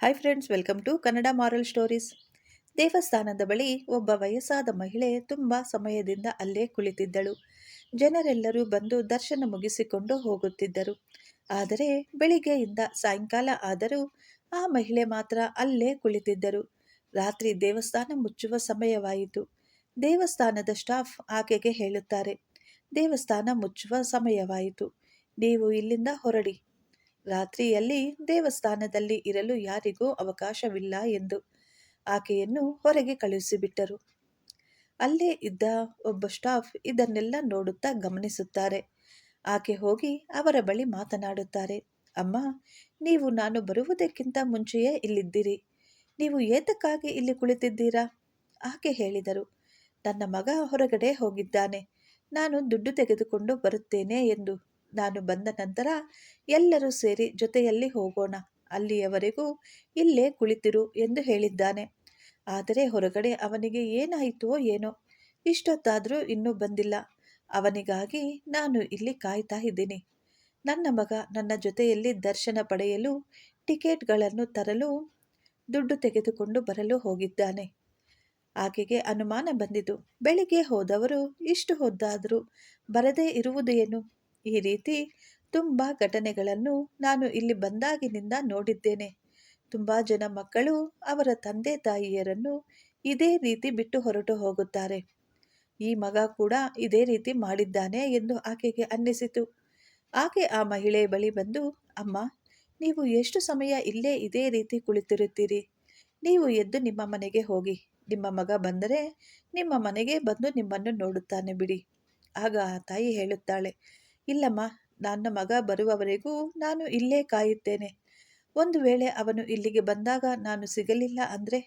Hi friends welcome to Kannada moral stories ದೇವಸ್ಥಾನದ ಬಳಿ ಒಬ್ಬ ವಯಸ್ಸಾದ ಮಹಿಳೆ ತುಂಬ ಸಮಯದಿಂದ ಅಲ್ಲೇ ಕುಳಿತಿದ್ದಳು. ಜನರೆಲ್ಲರೂ ಬಂದು ದರ್ಶನ ಮುಗಿಸಿಕೊಂಡು ಹೋಗುತ್ತಿದ್ದರು. ಆದರೆ ಬೆಳಿಗ್ಗೆಯಿಂದ ಸಾಯಂಕಾಲ ಆದರೂ ಆ ಮಹಿಳೆ ಮಾತ್ರ ಅಲ್ಲೇ ಕುಳಿತಿದ್ದರು. ರಾತ್ರಿ ದೇವಸ್ಥಾನ ಮುಚ್ಚುವ ಸಮಯವಾಯಿತು. ದೇವಸ್ಥಾನದ ಸ್ಟಾಫ್ ಆಕೆಗೆ ಹೇಳುತ್ತಾರೆ, ದೇವಸ್ಥಾನ ಮುಚ್ಚುವ ಸಮಯವಾಯಿತು. ನೀವು ಇಲ್ಲಿಂದ ಹೊರಡಿ. ರಾತ್ರಿಯಲ್ಲಿ ದೇವಸ್ಥಾನದಲ್ಲಿ ಇರಲು ಯಾರಿಗೂ ಅವಕಾಶವಿಲ್ಲ ಎಂದು ಆಕೆಯನ್ನು ಹೊರಗೆ ಕಳುಹಿಸಿಬಿಟ್ಟರು. ಅಲ್ಲೇ ಇದ್ದ ಒಬ್ಬ ಸ್ಟಾಫ್ ಇದನ್ನೆಲ್ಲ ನೋಡುತ್ತಾ ಗಮನಿಸುತ್ತಾರೆ. ಆಕೆ ಹೋಗಿ ಅವರ ಬಳಿ ಮಾತನಾಡುತ್ತಾರೆ, ಅಮ್ಮ, ನೀವು ನಾನು ಬರುವುದಕ್ಕಿಂತ ಮುಂಚೆಯೇ ಇಲ್ಲಿದ್ದೀರಿ. ನೀವು ಏತಕ್ಕಾಗಿ ಇಲ್ಲಿ ಕುಳಿತಿದ್ದೀರಾ? ಆಕೆ ಹೇಳಿದರು, ನನ್ನ ಮಗ ಹೊರಗಡೆ ಹೋಗಿದ್ದಾನೆ. ನಾನು ದುಡ್ಡು ತೆಗೆದುಕೊಂಡು ಬರುತ್ತೇನೆ ಎಂದು. ನಾನು ಬಂದ ನಂತರ ಎಲ್ಲರೂ ಸೇರಿ ಜೊತೆಯಲ್ಲಿ ಹೋಗೋಣ. ಅಲ್ಲಿಯವರೆಗೂ ಇಲ್ಲೇ ಕುಳಿತಿರು ಎಂದು ಹೇಳಿದ್ದಾನೆ. ಆದರೆ ಹೊರಗಡೆ ಅವನಿಗೆ ಏನಾಯಿತೋ ಏನೋ, ಇಷ್ಟೊತ್ತಾದರೂ ಇನ್ನೂ ಬಂದಿಲ್ಲ. ಅವನಿಗಾಗಿ ನಾನು ಇಲ್ಲಿ ಕಾಯ್ತಾ ಇದ್ದೀನಿ. ನನ್ನ ಮಗ ನನ್ನ ಜೊತೆಯಲ್ಲಿ ದರ್ಶನ ಪಡೆಯಲು ಟಿಕೆಟ್ಗಳನ್ನು ತರಲು ದುಡ್ಡು ತೆಗೆದುಕೊಂಡು ಬರಲು ಹೋಗಿದ್ದಾನೆ. ಆಕೆಗೆ ಅನುಮಾನ ಬಂದಿತು. ಬೆಳಿಗ್ಗೆ ಹೋದವರು ಇಷ್ಟು ಹೊದ್ದಾದರೂ ಬರದೇ ಇರುವುದೇನು? ಈ ರೀತಿ ತುಂಬ ಘಟನೆಗಳನ್ನು ನಾನು ಇಲ್ಲಿ ಬಂದಾಗಿನಿಂದ ನೋಡಿದ್ದೇನೆ. ತುಂಬ ಜನ ಮಕ್ಕಳು ಅವರ ತಂದೆ ತಾಯಿಯರನ್ನು ಇದೇ ರೀತಿ ಬಿಟ್ಟು ಹೊರಟು ಹೋಗುತ್ತಾರೆ. ಈ ಮಗ ಕೂಡ ಇದೇ ರೀತಿ ಮಾಡಿದ್ದಾನೆ ಎಂದು ಆಕೆಗೆ ಅನ್ನಿಸಿತು. ಆಕೆ ಆ ಮಹಿಳೆ ಬಳಿ ಬಂದು, ಅಮ್ಮ, ನೀವು ಎಷ್ಟು ಸಮಯ ಇಲ್ಲೇ ಇದೇ ರೀತಿ ಕುಳಿತಿರುತ್ತೀರಿ? ನೀವು ಎದ್ದು ನಿಮ್ಮ ಮನೆಗೆ ಹೋಗಿ. ನಿಮ್ಮ ಮಗ ಬಂದರೆ ನಿಮ್ಮ ಮನೆಗೆ ಬಂದು ನಿಮ್ಮನ್ನು ನೋಡುತ್ತಾನೆ ಬಿಡಿ. ಆಗ ಆ ತಾಯಿ ಹೇಳುತ್ತಾಳೆ ಇಲ್ಲಮ್ಮ, ನನ್ನ ಮಗ ಬರುವವರೆಗೂ ನಾನು ಇಲ್ಲೇ ಕಾಯುತ್ತೇನೆ. ಒಂದು ವೇಳೆ ಅವನು ಇಲ್ಲಿಗೆ ಬಂದಾಗ ನಾನು ಸಿಗಲಿಲ್ಲ ಅಂದರೆ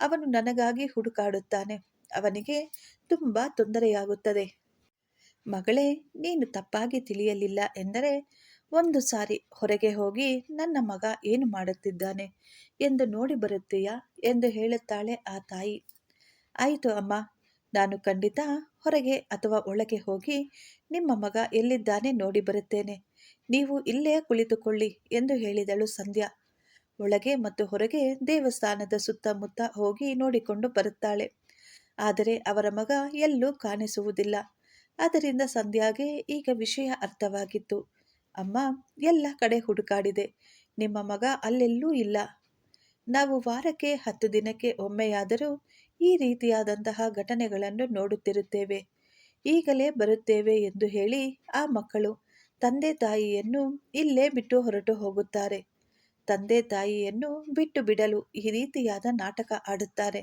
ಅವನು ನನಗಾಗಿ ಹುಡುಕಾಡುತ್ತಾನೆ. ಅವನಿಗೆ ತುಂಬ ತೊಂದರೆಯಾಗುತ್ತದೆ. ಮಗಳೇ, ನೀನು ತಪ್ಪಾಗಿ ತಿಳಿಯಲಿಲ್ಲ ಎಂದರೆ ಒಂದು ಸಾರಿ ಹೊರಗೆ ಹೋಗಿ ನನ್ನ ಮಗ ಏನು ಮಾಡುತ್ತಿದ್ದಾನೆ ಎಂದು ನೋಡಿ ಬರುತ್ತೀಯಾ ಎಂದು ಹೇಳುತ್ತಾಳೆ ಆ ತಾಯಿ. ಆಯಿತು ಅಮ್ಮ, ನಾನು ಖಂಡಿತ ಹೊರಗೆ ಅಥವಾ ಒಳಗೆ ಹೋಗಿ ನಿಮ್ಮ ಮಗ ಎಲ್ಲಿದ್ದಾನೆ ನೋಡಿ ಬರುತ್ತೇನೆ. ನೀವು ಇಲ್ಲೇ ಕುಳಿತುಕೊಳ್ಳಿ ಎಂದು ಹೇಳಿದಳು ಸಂಧ್ಯಾ. ಒಳಗೆ ಮತ್ತು ಹೊರಗೆ ದೇವಸ್ಥಾನದ ಸುತ್ತಮುತ್ತ ಹೋಗಿ ನೋಡಿಕೊಂಡು ಬರುತ್ತಾಳೆ. ಆದರೆ ಅವರ ಮಗ ಎಲ್ಲೂ ಕಾಣಿಸುವುದಿಲ್ಲ. ಅದರಿಂದ ಸಂಧ್ಯಾಗೆ ಈಗ ವಿಷಯ ಅರ್ಥವಾಗಿತ್ತು. ಅಮ್ಮ, ಎಲ್ಲ ಕಡೆ ಹುಡುಕಾಡಿದೆ. ನಿಮ್ಮ ಮಗ ಅಲ್ಲೆಲ್ಲೂ ಇಲ್ಲ. ನಾವು ವಾರಕ್ಕೆ ಹತ್ತು ದಿನಕ್ಕೆ ಒಮ್ಮೆಯಾದರೂ ಈ ರೀತಿಯಾದಂತಹ ಘಟನೆಗಳನ್ನು ನೋಡುತ್ತಿರುತ್ತೇವೆ. ಈಗಲೇ ಬರುತ್ತೇವೆ ಎಂದು ಹೇಳಿ ಆ ಮಕ್ಕಳು ತಂದೆ ತಾಯಿಯನ್ನು ಇಲ್ಲೇ ಬಿಟ್ಟು ಹೊರಟು ಹೋಗುತ್ತಾರೆ. ತಂದೆ ತಾಯಿಯನ್ನು ಬಿಟ್ಟು ಬಿಡಲು ಈ ರೀತಿಯಾದ ನಾಟಕ ಆಡುತ್ತಾರೆ.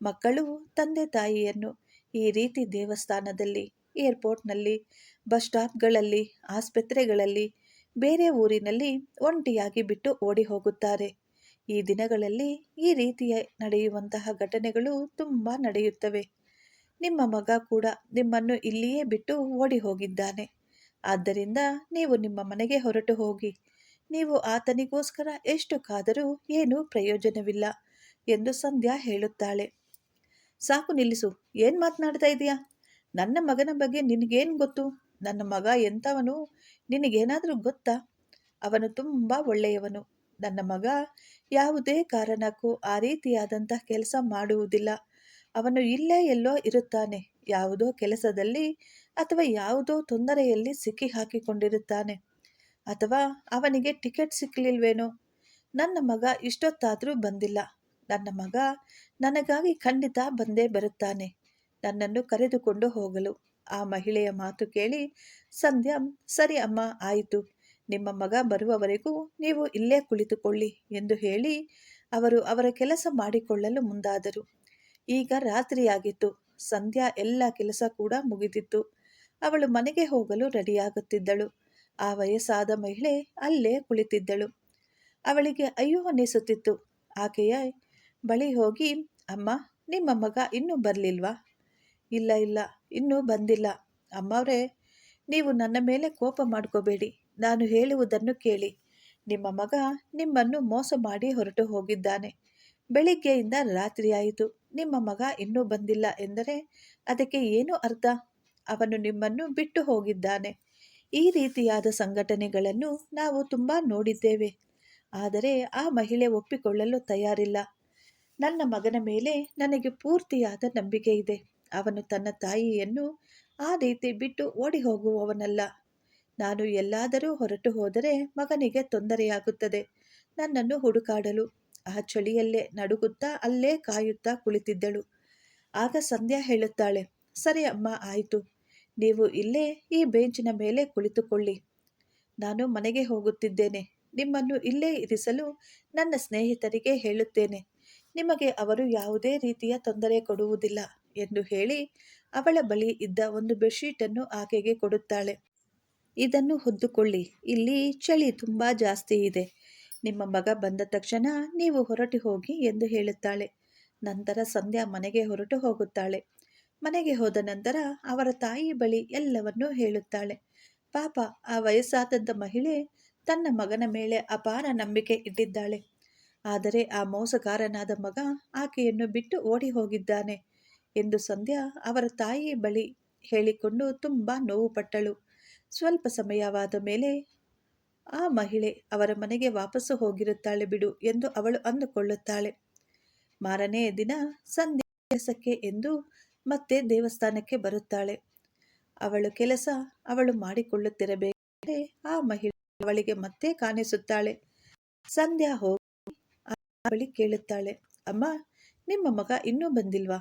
ಮಕ್ಕಳು ತಂದೆ ತಾಯಿಯನ್ನು ಈ ರೀತಿ ದೇವಸ್ಥಾನದಲ್ಲಿ, ಏರ್ಪೋರ್ಟ್ನಲ್ಲಿ, ಬಸ್ ಸ್ಟಾಪ್ಗಳಲ್ಲಿ, ಆಸ್ಪತ್ರೆಗಳಲ್ಲಿ, ಬೇರೆ ಊರಿನಲ್ಲಿ ಒಂಟಿಯಾಗಿ ಬಿಟ್ಟು ಓಡಿ ಹೋಗುತ್ತಾರೆ ಈ ದಿನಗಳಲ್ಲಿ ಈ ರೀತಿಯ ನಡೆಯುವಂತಹ ಘಟನೆಗಳು ತುಂಬ ನಡೆಯುತ್ತವೆ. ನಿಮ್ಮ ಮಗ ಕೂಡ ನಿಮ್ಮನ್ನು ಇಲ್ಲಿಯೇ ಬಿಟ್ಟು ಓಡಿ ಹೋಗಿದ್ದಾನೆ. ಆದ್ದರಿಂದ ನೀವು ನಿಮ್ಮ ಮನೆಗೆ ಹೊರಟು ಹೋಗಿ. ನೀವು ಆತನಿಗೋಸ್ಕರ ಎಷ್ಟು ಕಾದರೂ ಏನೂ ಪ್ರಯೋಜನವಿಲ್ಲ ಎಂದು ಸಂಧ್ಯಾ ಹೇಳುತ್ತಾಳೆ. ಸಾಕು ನಿಲ್ಲಿಸು, ಏನು ಮಾತನಾಡ್ತಾ ಇದೀಯಾ? ನನ್ನ ಮಗನ ಬಗ್ಗೆ ನಿನಗೇನು ಗೊತ್ತು? ನನ್ನ ಮಗ ಎಂಥವನು? ನಿನಗೇನಾದರೂ ಗೊತ್ತಾ? ಅವನು ತುಂಬ ಒಳ್ಳೆಯವನು. ನನ್ನ ಮಗ ಯಾವುದೇ ಕಾರಣಕ್ಕೂ ಆ ರೀತಿಯಾದಂತಹ ಕೆಲಸ ಮಾಡುವುದಿಲ್ಲ. ಅವನು ಇಲ್ಲೇ ಎಲ್ಲೋ ಇರುತ್ತಾನೆ. ಯಾವುದೋ ಕೆಲಸದಲ್ಲಿ ಅಥವಾ ಯಾವುದೋ ತೊಂದರೆಯಲ್ಲಿ ಸಿಕ್ಕಿ ಹಾಕಿಕೊಂಡಿರುತ್ತಾನೆ ಅಥವಾ ಅವನಿಗೆ ಟಿಕೆಟ್ ಸಿಕ್ಕಲಿಲ್ವೇನೋ ನನ್ನ ಮಗ ಇಷ್ಟೊತ್ತಾದರೂ ಬಂದಿಲ್ಲ. ನನ್ನ ಮಗ ನನಗಾಗಿ ಖಂಡಿತ ಬಂದೇ ಬರುತ್ತಾನೆ. ನನ್ನನ್ನು ಕರೆದುಕೊಂಡು ಹೋಗಲು. ಆ ಮಹಿಳೆಯ ಮಾತು ಕೇಳಿ ಸಂಧ್ಯಾ, ಸರಿ ಅಮ್ಮ, ಆಯಿತು. ನಿಮ್ಮ ಮಗ ಬರುವವರೆಗೂ ನೀವು ಇಲ್ಲೇ ಕುಳಿತುಕೊಳ್ಳಿ ಎಂದು ಹೇಳಿ ಅವರು ಅವರ ಕೆಲಸ ಮಾಡಿಕೊಳ್ಳಲು ಮುಂದಾದರು. ಈಗ ರಾತ್ರಿಯಾಗಿತ್ತು. ಸಂಧ್ಯಾ ಎಲ್ಲ ಕೆಲಸ ಕೂಡ ಮುಗಿದಿತ್ತು. ಅವಳು ಮನೆಗೆ ಹೋಗಲು ರೆಡಿಯಾಗುತ್ತಿದ್ದಳು. ಆ ವಯಸ್ಸಾದ ಮಹಿಳೆ ಅಲ್ಲೇ ಕುಳಿತಿದ್ದಳು. ಅವಳಿಗೆ ಅಯ್ಯೋ ಅನ್ನಿಸುತ್ತಿತ್ತು. ಆಕೆಯ ಬಳಿ ಹೋಗಿ, ಅಮ್ಮ, ನಿಮ್ಮ ಮಗ ಇನ್ನೂ ಬರಲಿಲ್ವಾ? ಇಲ್ಲ ಇಲ್ಲ, ಇನ್ನೂ ಬಂದಿಲ್ಲ. ಅಮ್ಮವರೇ, ನೀವು ನನ್ನ ಮೇಲೆ ಕೋಪ ಮಾಡ್ಕೋಬೇಡಿ. ನಾನು ಹೇಳುವುದನ್ನು ಕೇಳಿ. ನಿಮ್ಮ ಮಗ ನಿಮ್ಮನ್ನು ಮೋಸ ಮಾಡಿ ಹೊರಟು ಹೋಗಿದ್ದಾನೆ. ಬೆಳಿಗ್ಗೆಯಿಂದ ರಾತ್ರಿಯಾಯಿತು. ನಿಮ್ಮ ಮಗ ಇನ್ನೂ ಬಂದಿಲ್ಲ ಎಂದರೆ ಅದಕ್ಕೆ ಏನು ಅರ್ಥ? ಅವನು ನಿಮ್ಮನ್ನು ಬಿಟ್ಟು ಹೋಗಿದ್ದಾನೆ. ಈ ರೀತಿಯಾದ ಸಂಘಟನೆಗಳನ್ನು ನಾವು ತುಂಬ ನೋಡಿದ್ದೇವೆ. ಆದರೆ ಆ ಮಹಿಳೆ ಒಪ್ಪಿಕೊಳ್ಳಲು ತಯಾರಿಲ್ಲ. ನನ್ನ ಮಗನ ಮೇಲೆ ನನಗೆ ಪೂರ್ತಿಯಾದ ನಂಬಿಕೆ ಇದೆ. ಅವನು ತನ್ನ ತಾಯಿಯನ್ನು ಆ ರೀತಿ ಬಿಟ್ಟು ಓಡಿ ಹೋಗುವವನಲ್ಲ ನಾನು ಎಲ್ಲಾದರೂ ಹೊರಟು ಹೋದರೆ ಮಗನಿಗೆ ತೊಂದರೆಯಾಗುತ್ತದೆ. ನನ್ನನ್ನು ಹುಡುಕಾಡಲು ಆ ಚಳಿಯಲ್ಲೇ ನಡುಗುತ್ತಾ ಅಲ್ಲೇ ಕಾಯುತ್ತಾ ಕುಳಿತಿದ್ದಳು. ಆಗ ಸಂಧ್ಯಾ ಹೇಳುತ್ತಾಳೆ, ಸರಿ ಅಮ್ಮ, ಆಯಿತು. ನೀವು ಇಲ್ಲೇ ಈ ಬೆಂಚಿನ ಮೇಲೆ ಕುಳಿತುಕೊಳ್ಳಿ. ನಾನು ಮನೆಗೆ ಹೋಗುತ್ತಿದ್ದೇನೆ. ನಿಮ್ಮನ್ನು ಇಲ್ಲೇ ಇರಿಸಲು ನನ್ನ ಸ್ನೇಹಿತರಿಗೆ ಹೇಳುತ್ತೇನೆ. ನಿಮಗೆ ಅವರು ಯಾವುದೇ ರೀತಿಯ ತೊಂದರೆ ಕೊಡುವುದಿಲ್ಲ ಎಂದು ಹೇಳಿ ಅವಳ ಬಳಿ ಇದ್ದ ಒಂದು ಬೆಡ್ಶೀಟನ್ನು ಆಕೆಗೆ ಕೊಡುತ್ತಾಳೆ. ಇದನ್ನು ಹೊದ್ದುಕೊಳ್ಳಿ. ಇಲ್ಲಿ ಚಳಿ ತುಂಬ ಜಾಸ್ತಿ ಇದೆ. ನಿಮ್ಮ ಮಗ ಬಂದ ತಕ್ಷಣ ನೀವು ಹೊರಟು ಹೋಗಿ ಎಂದು ಹೇಳುತ್ತಾಳೆ. ನಂತರ ಸಂಧ್ಯಾ ಮನೆಗೆ ಹೊರಟು ಹೋಗುತ್ತಾಳೆ. ಮನೆಗೆ ಹೋದ ನಂತರ ಅವರ ತಾಯಿ ಬಳಿ ಎಲ್ಲವನ್ನೂ ಹೇಳುತ್ತಾಳೆ. ಪಾಪ, ಆ ವಯಸ್ಸಾದಂಥ ಮಹಿಳೆ ತನ್ನ ಮಗನ ಮೇಲೆ ಅಪಾರ ನಂಬಿಕೆ ಇಟ್ಟಿದ್ದಾಳೆ. ಆದರೆ ಆ ಮೋಸಗಾರನಾದ ಮಗ ಆಕೆಯನ್ನು ಬಿಟ್ಟು ಓಡಿ ಹೋಗಿದ್ದಾನೆ ಎಂದು ಸಂಧ್ಯಾ ಅವರ ತಾಯಿ ಬಳಿ ಹೇಳಿಕೊಂಡು ತುಂಬ ನೋವು ಪಟ್ಟಳು. ಸ್ವಲ್ಪ ಸಮಯವಾದ ಮೇಲೆ ಆ ಮಹಿಳೆ ಅವರ ಮನೆಗೆ ವಾಪಸ್ಸು ಹೋಗಿರುತ್ತಾಳೆ ಬಿಡು ಎಂದು ಅವಳು ಅಂದುಕೊಳ್ಳುತ್ತಾಳೆ. ಮಾರನೆಯ ದಿನ ಸಂಧ್ಯಾಸಕ್ಕೆ ಎಂದು ಮತ್ತೆ ದೇವಸ್ಥಾನಕ್ಕೆ ಬರುತ್ತಾಳೆ. ಅವಳು ಕೆಲಸ ಅವಳು ಮಾಡಿಕೊಳ್ಳುತ್ತಿರಬೇಕೆ ಆ ಮಹಿಳೆ ಅವಳಿಗೆ ಮತ್ತೆ ಕಾಣಿಸುತ್ತಾಳೆ. ಸಂಧ್ಯಾ ಹೋಗಿ ಅವಳಿ ಕೇಳುತ್ತಾಳೆ, ಅಮ್ಮ, ನಿಮ್ಮ ಮಗ ಇನ್ನೂ ಬಂದಿಲ್ವಾ?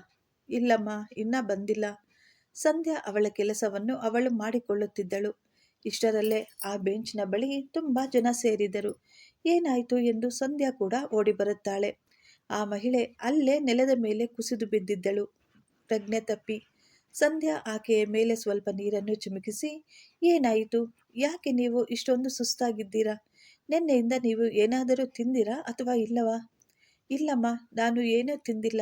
ಇಲ್ಲಮ್ಮ, ಇನ್ನ ಬಂದಿಲ್ಲ. ಸಂಧ್ಯಾ ಅವಳ ಕೆಲಸವನ್ನು ಅವಳು ಮಾಡಿಕೊಳ್ಳುತ್ತಿದ್ದಳು. ಇಷ್ಟರಲ್ಲೇ ಆ ಬೆಂಚ್ನ ಬಳಿ ತುಂಬ ಜನ ಸೇರಿದರು ಏನಾಯಿತು ಎಂದು ಸಂಧ್ಯಾ ಕೂಡ ಓಡಿ ಬರುತ್ತಾಳೆ ಆ ಮಹಿಳೆ ಅಲ್ಲೇ ನೆಲದ ಮೇಲೆ ಕುಸಿದು ಬಿದ್ದಿದ್ದಳು. ಪ್ರಜ್ಞೆ ತಪ್ಪಿ ಸಂಧ್ಯಾ ಆಕೆಯ ಮೇಲೆ ಸ್ವಲ್ಪ ನೀರನ್ನು ಚಿಮುಕಿಸಿ, ಏನಾಯಿತು? ಯಾಕೆ ನೀವು ಇಷ್ಟೊಂದು ಸುಸ್ತಾಗಿದ್ದೀರಾ? ನಿನ್ನೆಯಿಂದ ನೀವು ಏನಾದರೂ ತಿಂದಿರಾ ಅಥವಾ ಇಲ್ಲವಾ? ಇಲ್ಲಮ್ಮ, ನಾನು ಏನೂ ತಿಂದಿಲ್ಲ.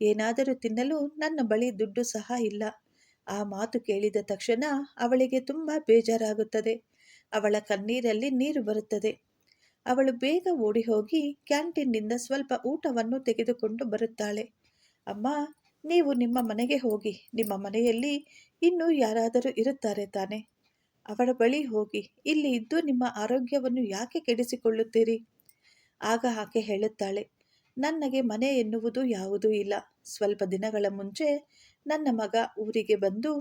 ಏನಾದರೂ ತಿನ್ನಲು ನನ್ನ ಬಳಿ ದುಡ್ಡು ಸಹ ಇಲ್ಲ. ಆ ಮಾತು ಕೇಳಿದ ತಕ್ಷಣ ಅವಳಿಗೆ ತುಂಬ ಬೇಜಾರಾಗುತ್ತದೆ. ಅವಳ ಕಣ್ಣೀರಲ್ಲಿ ನೀರು ಬರುತ್ತದೆ. ಅವಳು ಬೇಗ ಓಡಿ ಹೋಗಿ ಕ್ಯಾಂಟೀನ್ನಿಂದ ಸ್ವಲ್ಪ ಊಟವನ್ನು ತೆಗೆದುಕೊಂಡು ಬರುತ್ತಾಳೆ. ಅಮ್ಮ, ನೀವು ನಿಮ್ಮ ಮನೆಗೆ ಹೋಗಿ. ನಿಮ್ಮ ಮನೆಯಲ್ಲಿ ಇನ್ನೂ ಯಾರಾದರೂ ಇರುತ್ತಾರೆ ತಾನೆ. ಅವಳ ಬಳಿ ಹೋಗಿ. ಇಲ್ಲಿ ಇದ್ದು ನಿಮ್ಮ ಆರೋಗ್ಯವನ್ನು ಯಾಕೆ ಕೆಡಿಸಿಕೊಳ್ಳುತ್ತೀರಿ? ಆಗ ಆಕೆ ಹೇಳುತ್ತಾಳೆ ನನಗೆ ಮನೆ ಎನ್ನುವುದು ಯಾವುದೂ ಇಲ್ಲ. ಸ್ವಲ್ಪ ದಿನಗಳ ಮುಂಚೆ ನನ್ನ ಮಗ ಊರಿಗೆ ಬಂದು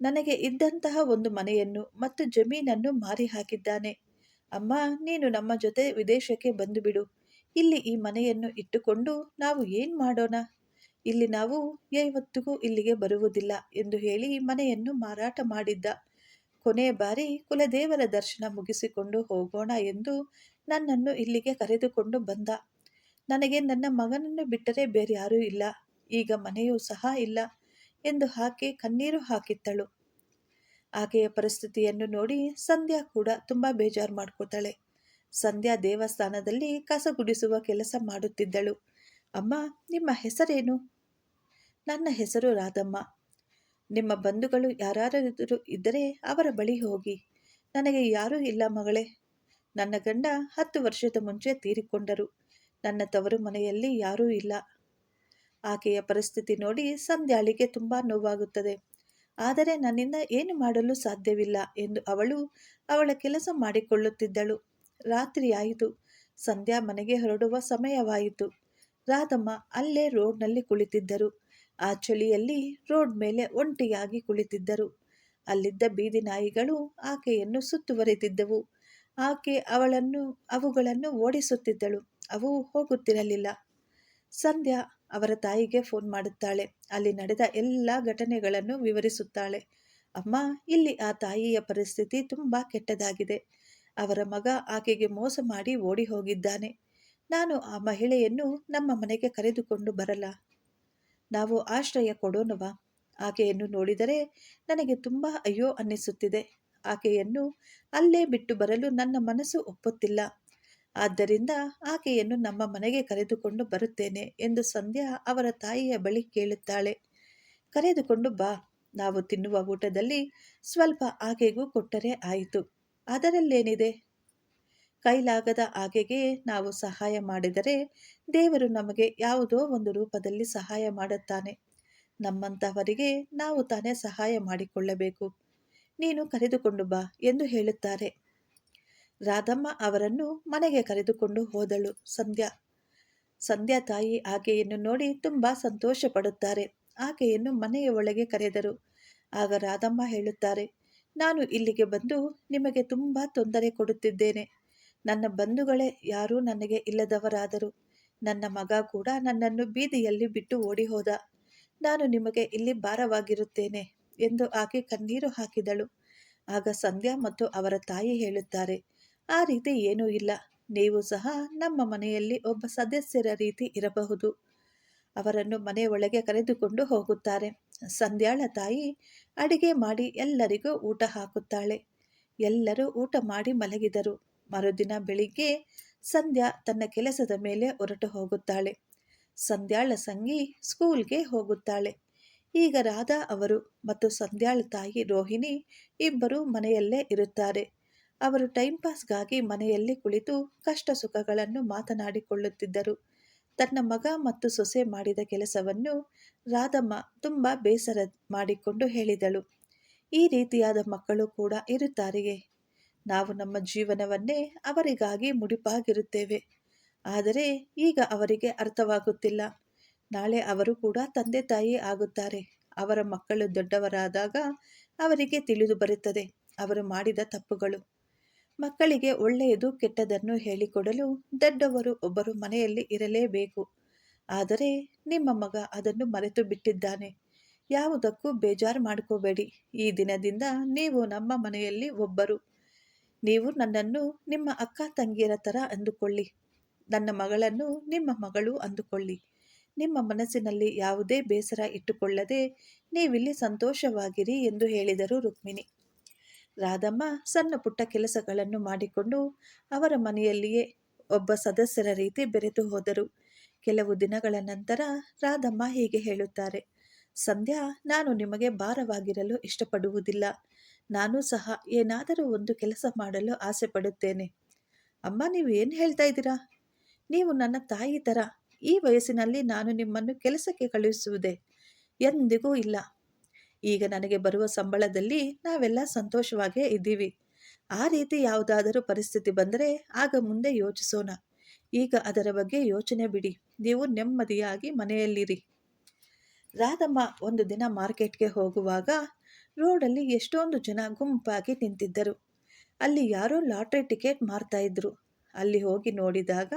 ನನಗೆ ಇದ್ದಂತಹ ಒಂದು ಮನೆಯನ್ನು ಮತ್ತು ಜಮೀನನ್ನು ಮಾರಿ ಹಾಕಿದ್ದಾನೆ. ಅಮ್ಮ, ನೀನು ನಮ್ಮ ಜೊತೆ ವಿದೇಶಕ್ಕೆ ಬಂದು ಬಿಡು. ಇಲ್ಲಿ ಈ ಮನೆಯನ್ನು ಇಟ್ಟುಕೊಂಡು ನಾವು ಏನು ಮಾಡೋಣ? ಇಲ್ಲಿ ನಾವು ಯಾವತ್ತಿಗೂ ಇಲ್ಲಿಗೆ ಬರುವುದಿಲ್ಲ ಎಂದು ಹೇಳಿ ಮನೆಯನ್ನು ಮಾರಾಟ ಮಾಡಿದ್ದ. ಕೊನೆಯ ಬಾರಿ ಕುಲದೇವರ ದರ್ಶನ ಮುಗಿಸಿಕೊಂಡು ಹೋಗೋಣ ಎಂದು ನನ್ನನ್ನು ಇಲ್ಲಿಗೆ ಕರೆದುಕೊಂಡು ಬಂದ. ನನಗೆ ನನ್ನ ಮಗನನ್ನು ಬಿಟ್ಟರೆ ಬೇರೆ ಯಾರೂ ಇಲ್ಲ. ಈಗ ಮನೆಯೂ ಸಹ ಇಲ್ಲ ಎಂದು ಆಕೆ ಕಣ್ಣೀರು ಹಾಕಿದ್ದಳು. ಆಕೆಯ ಪರಿಸ್ಥಿತಿಯನ್ನು ನೋಡಿ ಸಂಧ್ಯಾ ಕೂಡ ತುಂಬ ಬೇಜಾರು ಮಾಡ್ಕೋತಾಳೆ. ಸಂಧ್ಯಾ ದೇವಸ್ಥಾನದಲ್ಲಿ ಕಸ ಗುಡಿಸುವ ಕೆಲಸ ಮಾಡುತ್ತಿದ್ದಳು. ಅಮ್ಮ, ನಿಮ್ಮ ಹೆಸರೇನು? ನನ್ನ ಹೆಸರು ರಾಧಮ್ಮ. ನಿಮ್ಮ ಬಂಧುಗಳು ಯಾರಾದರೂ ಇದ್ದರೆ ಅವರ ಬಳಿ ಹೋಗಿ. ನನಗೆ ಯಾರೂ ಇಲ್ಲ ಮಗಳೇ. ನನ್ನ ಗಂಡ ಹತ್ತು ವರ್ಷದ ಮುಂಚೆ ತೀರಿಕೊಂಡರು. ನನ್ನ ತವರು ಮನೆಯಲ್ಲಿ ಯಾರೂ ಇಲ್ಲ. ಆಕೆಯ ಪರಿಸ್ಥಿತಿ ನೋಡಿ ಸಂಧ್ಯಾಳಿಗೆ ತುಂಬ ನೋವಾಗುತ್ತದೆ. ಆದರೆ ನನ್ನಿಂದ ಏನು ಮಾಡಲು ಸಾಧ್ಯವಿಲ್ಲ ಎಂದು ಅವಳು ಅವಳ ಕೆಲಸ ಮಾಡಿಕೊಳ್ಳುತ್ತಿದ್ದಳು. ರಾತ್ರಿಯಾಯಿತು ಸಂಧ್ಯಾ ಮನೆಗೆ ಹೊರಡುವ ಸಮಯವಾಯಿತು. ರಾಧಮ್ಮ ಅಲ್ಲೇ ರೋಡ್ನಲ್ಲಿ ಕುಳಿತಿದ್ದರು. ಆ ಚಳಿಯಲ್ಲಿ ರೋಡ್ ಮೇಲೆ ಒಂಟಿಯಾಗಿ ಕುಳಿತಿದ್ದರು. ಅಲ್ಲಿದ್ದ ಬೀದಿ ನಾಯಿಗಳು ಆಕೆಯನ್ನು ಸುತ್ತುವರೆದಿದ್ದವು. ಆಕೆ ಅವಳನ್ನು, ಅವುಗಳನ್ನು ಓಡಿಸುತ್ತಿದ್ದಳು. ಅವು ಹೋಗುತ್ತಿರಲಿಲ್ಲ. ಸಂಧ್ಯಾ ಅವರ ತಾಯಿಗೆ ಫೋನ್ ಮಾಡುತ್ತಾಳೆ. ಅಲ್ಲಿ ನಡೆದ ಎಲ್ಲ ಘಟನೆಗಳನ್ನು ವಿವರಿಸುತ್ತಾಳೆ. ಅಮ್ಮ, ಇಲ್ಲಿ ಆ ತಾಯಿಯ ಪರಿಸ್ಥಿತಿ ತುಂಬ ಕೆಟ್ಟದಾಗಿದೆ. ಅವರ ಮಗ ಆಕೆಗೆ ಮೋಸ ಮಾಡಿ ಓಡಿ ಹೋಗಿದ್ದಾನೆ ನಾನು ಆ ಮಹಿಳೆಯನ್ನು ನಮ್ಮ ಮನೆಗೆ ಕರೆದುಕೊಂಡು ಬರಲ್ಲ. ನಾವು ಆಶ್ರಯ ಕೊಡೋಣವಾ? ಆಕೆಯನ್ನು ನೋಡಿದರೆ ನನಗೆ ತುಂಬ ಅಯ್ಯೋ ಅನ್ನಿಸುತ್ತಿದೆ. ಆಕೆಯನ್ನು ಅಲ್ಲೇ ಬಿಟ್ಟು ಬರಲು ನನ್ನ ಮನಸ್ಸು ಒಪ್ಪುತ್ತಿಲ್ಲ. ಆದ್ದರಿಂದ ಆಕೆಯನ್ನು ನಮ್ಮ ಮನೆಗೆ ಕರೆದುಕೊಂಡು ಬರುತ್ತೇನೆ ಎಂದು ಸಂಧ್ಯಾ ಅವರ ತಾಯಿಯ ಬಳಿ ಕೇಳುತ್ತಾಳೆ. ಕರೆದುಕೊಂಡು ಬಾ, ನಾವು ತಿನ್ನುವ ಊಟದಲ್ಲಿ ಸ್ವಲ್ಪ ಆಕೆಗೂ ಕೊಟ್ಟರೆ ಆಯಿತು. ಅದರಲ್ಲೇನಿದೆ? ಕೈಲಾಗದ ಆಕೆಗೆ ನಾವು ಸಹಾಯ ಮಾಡಿದರೆ ದೇವರು ನಮಗೆ ಯಾವುದೋ ಒಂದು ರೂಪದಲ್ಲಿ ಸಹಾಯ ಮಾಡುತ್ತಾನೆ. ನಮ್ಮಂತಹವರಿಗೆ ನಾವು ತಾನೇ ಸಹಾಯ ಮಾಡಿಕೊಳ್ಳಬೇಕು. ನೀನು ಕರೆದುಕೊಂಡು ಬಾ ಎಂದು ಹೇಳುತ್ತಾರೆ. ರಾಧಮ್ಮ ಅವರನ್ನು ಮನೆಗೆ ಕರೆದುಕೊಂಡು ಹೋದಳು ಸಂಧ್ಯಾ. ಸಂಧ್ಯಾ ತಾಯಿ ಆಕೆಯನ್ನು ನೋಡಿ ತುಂಬ ಸಂತೋಷ ಪಡುತ್ತಾರೆ ಆಕೆಯನ್ನು ಮನೆಯ ಒಳಗೆ ಕರೆದರು. ಆಗ ರಾಧಮ್ಮ ಹೇಳುತ್ತಾರೆ, ನಾನು ಇಲ್ಲಿಗೆ ಬಂದು ನಿಮಗೆ ತುಂಬ ತೊಂದರೆ ಕೊಡುತ್ತಿದ್ದೇನೆ. ನನ್ನ ಬಂಧುಗಳೇ ಯಾರೂ ನನಗೆ ಇಲ್ಲದವರಾದರು. ನನ್ನ ಮಗ ಕೂಡ ನನ್ನನ್ನು ಬೀದಿಯಲ್ಲಿ ಬಿಟ್ಟು ಓಡಿ ಹೋದ ನಾನು ನಿಮಗೆ ಇಲ್ಲಿ ಭಾರವಾಗಿರುತ್ತೇನೆ ಎಂದು ಆಕೆ ಕಣ್ಣೀರು ಹಾಕಿದಳು. ಆಗ ಸಂಧ್ಯಾ ಮತ್ತು ಅವರ ತಾಯಿ ಹೇಳುತ್ತಾರೆ ಆ ರೀತಿ ಏನೂ ಇಲ್ಲ. ನೀವು ಸಹ ನಮ್ಮ ಮನೆಯಲ್ಲಿ ಒಬ್ಬ ಸದಸ್ಯರ ರೀತಿ ಇರಬಹುದು. ಅವರನ್ನು ಮನೆಯೊಳಗೆ ಕರೆದುಕೊಂಡು ಹೋಗುತ್ತಾರೆ. ಸಂಧ್ಯಾಳ ತಾಯಿ ಅಡಿಗೆ ಮಾಡಿ ಎಲ್ಲರಿಗೂ ಊಟ ಹಾಕುತ್ತಾಳೆ. ಎಲ್ಲರೂ ಊಟ ಮಾಡಿ ಮಲಗಿದರು. ಮರುದಿನ ಬೆಳಿಗ್ಗೆ ಸಂಧ್ಯಾ ತನ್ನ ಕೆಲಸದ ಮೇಲೆ ಹೊರಟು ಹೋಗುತ್ತಾಳೆ. ಸಂಧ್ಯಾಳ ಸಂಗಿ ಸ್ಕೂಲ್ಗೆ ಹೋಗುತ್ತಾಳೆ. ಈಗ ರಾಧಾ ಅವರು ಮತ್ತು ಸಂಧ್ಯಾಳ ತಾಯಿ ರೋಹಿಣಿ ಇಬ್ಬರು ಮನೆಯಲ್ಲೇ ಇರುತ್ತಾರೆ. ಅವರು ಟೈಮ್ ಪಾಸ್ಗಾಗಿ ಮನೆಯಲ್ಲಿ ಕುಳಿತು ಕಷ್ಟ ಸುಖಗಳನ್ನು ಮಾತನಾಡಿಕೊಳ್ಳುತ್ತಿದ್ದರು. ತನ್ನ ಮಗ ಮತ್ತು ಸೊಸೆ ಮಾಡಿದ ಕೆಲಸವನ್ನು ರಾಧಮ್ಮ ತುಂಬ ಬೇಸರ ಮಾಡಿಕೊಂಡು ಹೇಳಿದಳು. ಈ ರೀತಿಯಾದ ಮಕ್ಕಳು ಕೂಡ ಇರುತ್ತಾರೆಯೇ? ನಾವು ನಮ್ಮ ಜೀವನವನ್ನೇ ಅವರಿಗಾಗಿ ಮುಡಿಪಾಗಿರುತ್ತೇವೆ. ಆದರೆ ಈಗ ಅವರಿಗೆ ಅರ್ಥವಾಗುತ್ತಿಲ್ಲ. ನಾಳೆ ಅವರು ಕೂಡ ತಂದೆ ತಾಯಿ ಆಗುತ್ತಾರೆ. ಅವರ ಮಕ್ಕಳು ದೊಡ್ಡವರಾದಾಗ ಅವರಿಗೆ ತಿಳಿದು ಬರುತ್ತದೆ. ಅವರು ಮಾಡಿದ ತಪ್ಪುಗಳು. ಮಕ್ಕಳಿಗೆ ಒಳ್ಳೆಯದು ಕೆಟ್ಟದನ್ನು ಹೇಳಿಕೊಡಲು ದೊಡ್ಡವರು ಒಬ್ಬರು ಮನೆಯಲ್ಲಿ ಇರಲೇಬೇಕು. ಆದರೆ ನಿಮ್ಮ ಮಗ ಅದನ್ನು ಮರೆತು ಬಿಟ್ಟಿದ್ದಾನೆ. ಯಾವುದಕ್ಕೂ ಬೇಜಾರು ಮಾಡ್ಕೋಬೇಡಿ. ಈ ದಿನದಿಂದ ನೀವು ನಮ್ಮ ಮನೆಯಲ್ಲಿ ಒಬ್ಬರು. ನೀವು ನನ್ನನ್ನು ನಿಮ್ಮ ಅಕ್ಕ ತಂಗಿಯರ ಥರ ಅಂದುಕೊಳ್ಳಿ. ನನ್ನ ಮಗಳನ್ನು ನಿಮ್ಮ ಮಗಳು ಅಂದುಕೊಳ್ಳಿ. ನಿಮ್ಮ ಮನಸ್ಸಿನಲ್ಲಿ ಯಾವುದೇ ಬೇಸರ ಇಟ್ಟುಕೊಳ್ಳದೆ ನೀವಿಲ್ಲಿ ಸಂತೋಷವಾಗಿರಿ ಎಂದು ಹೇಳಿದರು ರುಕ್ಮಿಣಿ. ರಾಧಮ್ಮ ಸಣ್ಣ ಪುಟ್ಟ ಕೆಲಸಗಳನ್ನು ಮಾಡಿಕೊಂಡು ಅವರ ಮನೆಯಲ್ಲಿಯೇ ಒಬ್ಬ ಸದಸ್ಯರ ರೀತಿ ಬೆರೆತು ಹೋದರು. ಕೆಲವು ದಿನಗಳ ನಂತರ ರಾಧಮ್ಮ ಹೀಗೆ ಹೇಳುತ್ತಾರೆ, ಸಂಧ್ಯಾ, ನಾನು ನಿಮಗೆ ಭಾರವಾಗಿರಲು ಇಷ್ಟಪಡುವುದಿಲ್ಲ. ನಾನು ಸಹ ಏನಾದರೂ ಒಂದು ಕೆಲಸ ಮಾಡಲು ಆಸೆ ಪಡುತ್ತೇನೆ. ಅಮ್ಮ, ನೀವು ಏನು ಹೇಳ್ತಾ ಇದ್ದೀರಾ? ನೀವು ನನ್ನ ತಾಯಿ ಥರ ಈ ವಯಸ್ಸಿನಲ್ಲಿ ನಾನು ನಿಮ್ಮನ್ನು ಕೆಲಸಕ್ಕೆ ಕಳುಹಿಸುವುದೇ ಎಂದಿಗೂ ಇಲ್ಲ. ಈಗ ನನಗೆ ಬರುವ ಸಂಬಳದಲ್ಲಿ ನಾವೆಲ್ಲ ಸಂತೋಷವಾಗೇ ಇದ್ದೀವಿ. ಆ ರೀತಿ ಯಾವುದಾದರೂ ಪರಿಸ್ಥಿತಿ ಬಂದರೆ ಆಗ ಮುಂದೆ ಯೋಚಿಸೋಣ. ಈಗ ಅದರ ಬಗ್ಗೆ ಯೋಚನೆ ಬಿಡಿ. ನೀವು ನೆಮ್ಮದಿಯಾಗಿ ಮನೆಯಲ್ಲಿರಿ. ರಾಧಮ್ಮ ಒಂದು ದಿನ ಮಾರ್ಕೆಟ್ಗೆ ಹೋಗುವಾಗ ರೋಡಲ್ಲಿ ಎಷ್ಟೊಂದು ಜನ ಗುಂಪಾಗಿ ನಿಂತಿದ್ದರು. ಅಲ್ಲಿ ಯಾರೋ ಲಾಟ್ರಿ ಟಿಕೆಟ್ ಮಾರ್ತಾ ಇದ್ರು. ಅಲ್ಲಿ ಹೋಗಿ ನೋಡಿದಾಗ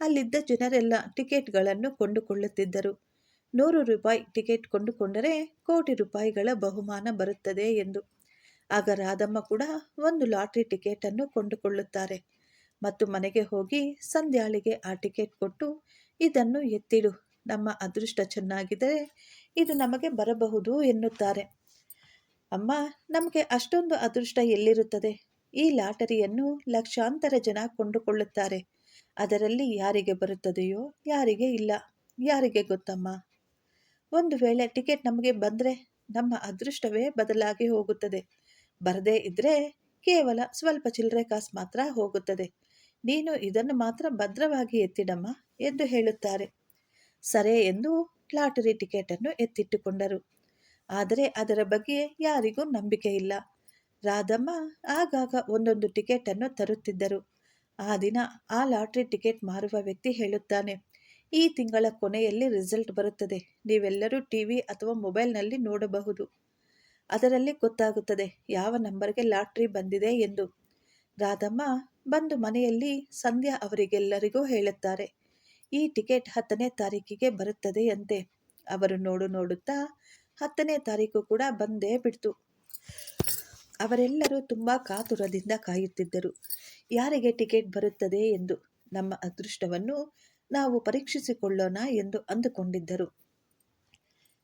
ಅಲ್ಲಿದ್ದ ಜನರೆಲ್ಲ ಟಿಕೆಟ್ಗಳನ್ನು ಕೊಂಡುಕೊಳ್ಳುತ್ತಿದ್ದರು. ನೂರು ರೂಪಾಯಿ ಟಿಕೆಟ್ ಕೊಂಡುಕೊಂಡರೆ ಕೋಟಿ ರೂಪಾಯಿಗಳ ಬಹುಮಾನ ಬರುತ್ತದೆ ಎಂದು. ಆಗ ರಾಧಮ್ಮ ಕೂಡ ಒಂದು ಲಾಟ್ರಿ ಟಿಕೆಟನ್ನು ಕೊಂಡುಕೊಳ್ಳುತ್ತಾರೆ. ಮತ್ತು ಮನೆಗೆ ಹೋಗಿ ಸಂಧ್ಯಾಳಿಗೆ ಆ ಟಿಕೆಟ್ ಕೊಟ್ಟು, ಇದನ್ನು ಎತ್ತಿಡು, ನಮ್ಮ ಅದೃಷ್ಟ ಚೆನ್ನಾಗಿದ್ದರೆ ಇದು ನಮಗೆ ಬರಬಹುದು ಎನ್ನುತ್ತಾರೆ. ಅಮ್ಮ, ನಮಗೆ ಅಷ್ಟೊಂದು ಅದೃಷ್ಟ ಎಲ್ಲಿರುತ್ತದೆ? ಈ ಲಾಟರಿಯನ್ನು ಲಕ್ಷಾಂತರ ಜನ ಕೊಂಡುಕೊಳ್ಳುತ್ತಾರೆ. ಅದರಲ್ಲಿ ಯಾರಿಗೆ ಬರುತ್ತದೆಯೋ ಯಾರಿಗೆ ಇಲ್ಲ. ಯಾರಿಗೆ ಗೊತ್ತಮ್ಮ? ಒಂದು ವೇಳೆ ಟಿಕೆಟ್ ನಮಗೆ ಬಂದರೆ ನಮ್ಮ ಅದೃಷ್ಟವೇ ಬದಲಾಗಿ ಹೋಗುತ್ತದೆ. ಬರದೇ ಇದ್ದರೆ ಕೇವಲ ಸ್ವಲ್ಪ ಚಿಲ್ಲರೆ ಕಾಸು ಮಾತ್ರ ಹೋಗುತ್ತದೆ. ನೀನು ಇದನ್ನು ಮಾತ್ರ ಭದ್ರವಾಗಿ ಎತ್ತಿಡಮ್ಮ ಎಂದು ಹೇಳುತ್ತಾರೆ. ಸರಿ ಎಂದು ಲಾಟರಿ ಟಿಕೆಟನ್ನು ಎತ್ತಿಟ್ಟುಕೊಂಡರು. ಆದರೆ ಅದರ ಬಗ್ಗೆ ಯಾರಿಗೂ ನಂಬಿಕೆ ಇಲ್ಲ. ರಾಧಮ್ಮ ಆಗಾಗ ಒಂದೊಂದು ಟಿಕೆಟನ್ನು ತರುತ್ತಿದ್ದರು. ಆ ದಿನ ಆ ಲಾಟ್ರಿ ಟಿಕೆಟ್ ಮಾರುವ ವ್ಯಕ್ತಿ ಹೇಳುತ್ತಾನೆ ಈ ತಿಂಗಳ ಕೊನೆಯಲ್ಲಿ ರಿಸಲ್ಟ್ ಬರುತ್ತದೆ. ನೀವೆಲ್ಲರೂ ಟಿ ವಿ ಅಥವಾ ಮೊಬೈಲ್ನಲ್ಲಿ ನೋಡಬಹುದು. ಅದರಲ್ಲಿ ಗೊತ್ತಾಗುತ್ತದೆ, ಯಾವ ನಂಬರ್ಗೆ ಲಾಟ್ರಿ ಬಂದಿದೆ ಎಂದು. ರಾಧಮ್ಮ ಬಂದು ಮನೆಯಲ್ಲಿ ಸಂಧ್ಯಾ ಅವರಿಗೆಲ್ಲರಿಗೂ ಹೇಳುತ್ತಾರೆ, ಈ ಟಿಕೆಟ್ ಹತ್ತನೇ ತಾರೀಕಿಗೆ ಬರುತ್ತದೆಯಂತೆ ಅವರು ನೋಡು ನೋಡುತ್ತಾ ಹತ್ತನೇ ತಾರೀಕು ಕೂಡ ಬಂದೇ ಬಿಡ್ತು. ಅವರೆಲ್ಲರೂ ತುಂಬ ಕಾತುರದಿಂದ ಕಾಯುತ್ತಿದ್ದರು. ಯಾರಿಗೆ ಟಿಕೆಟ್ ಬರುತ್ತದೆ ಎಂದು? ನಮ್ಮ ಅದೃಷ್ಟವನ್ನು ನಾವು ಪರೀಕ್ಷಿಸಿಕೊಳ್ಳೋಣ ಎಂದು ಅಂದುಕೊಂಡಿದ್ದರು.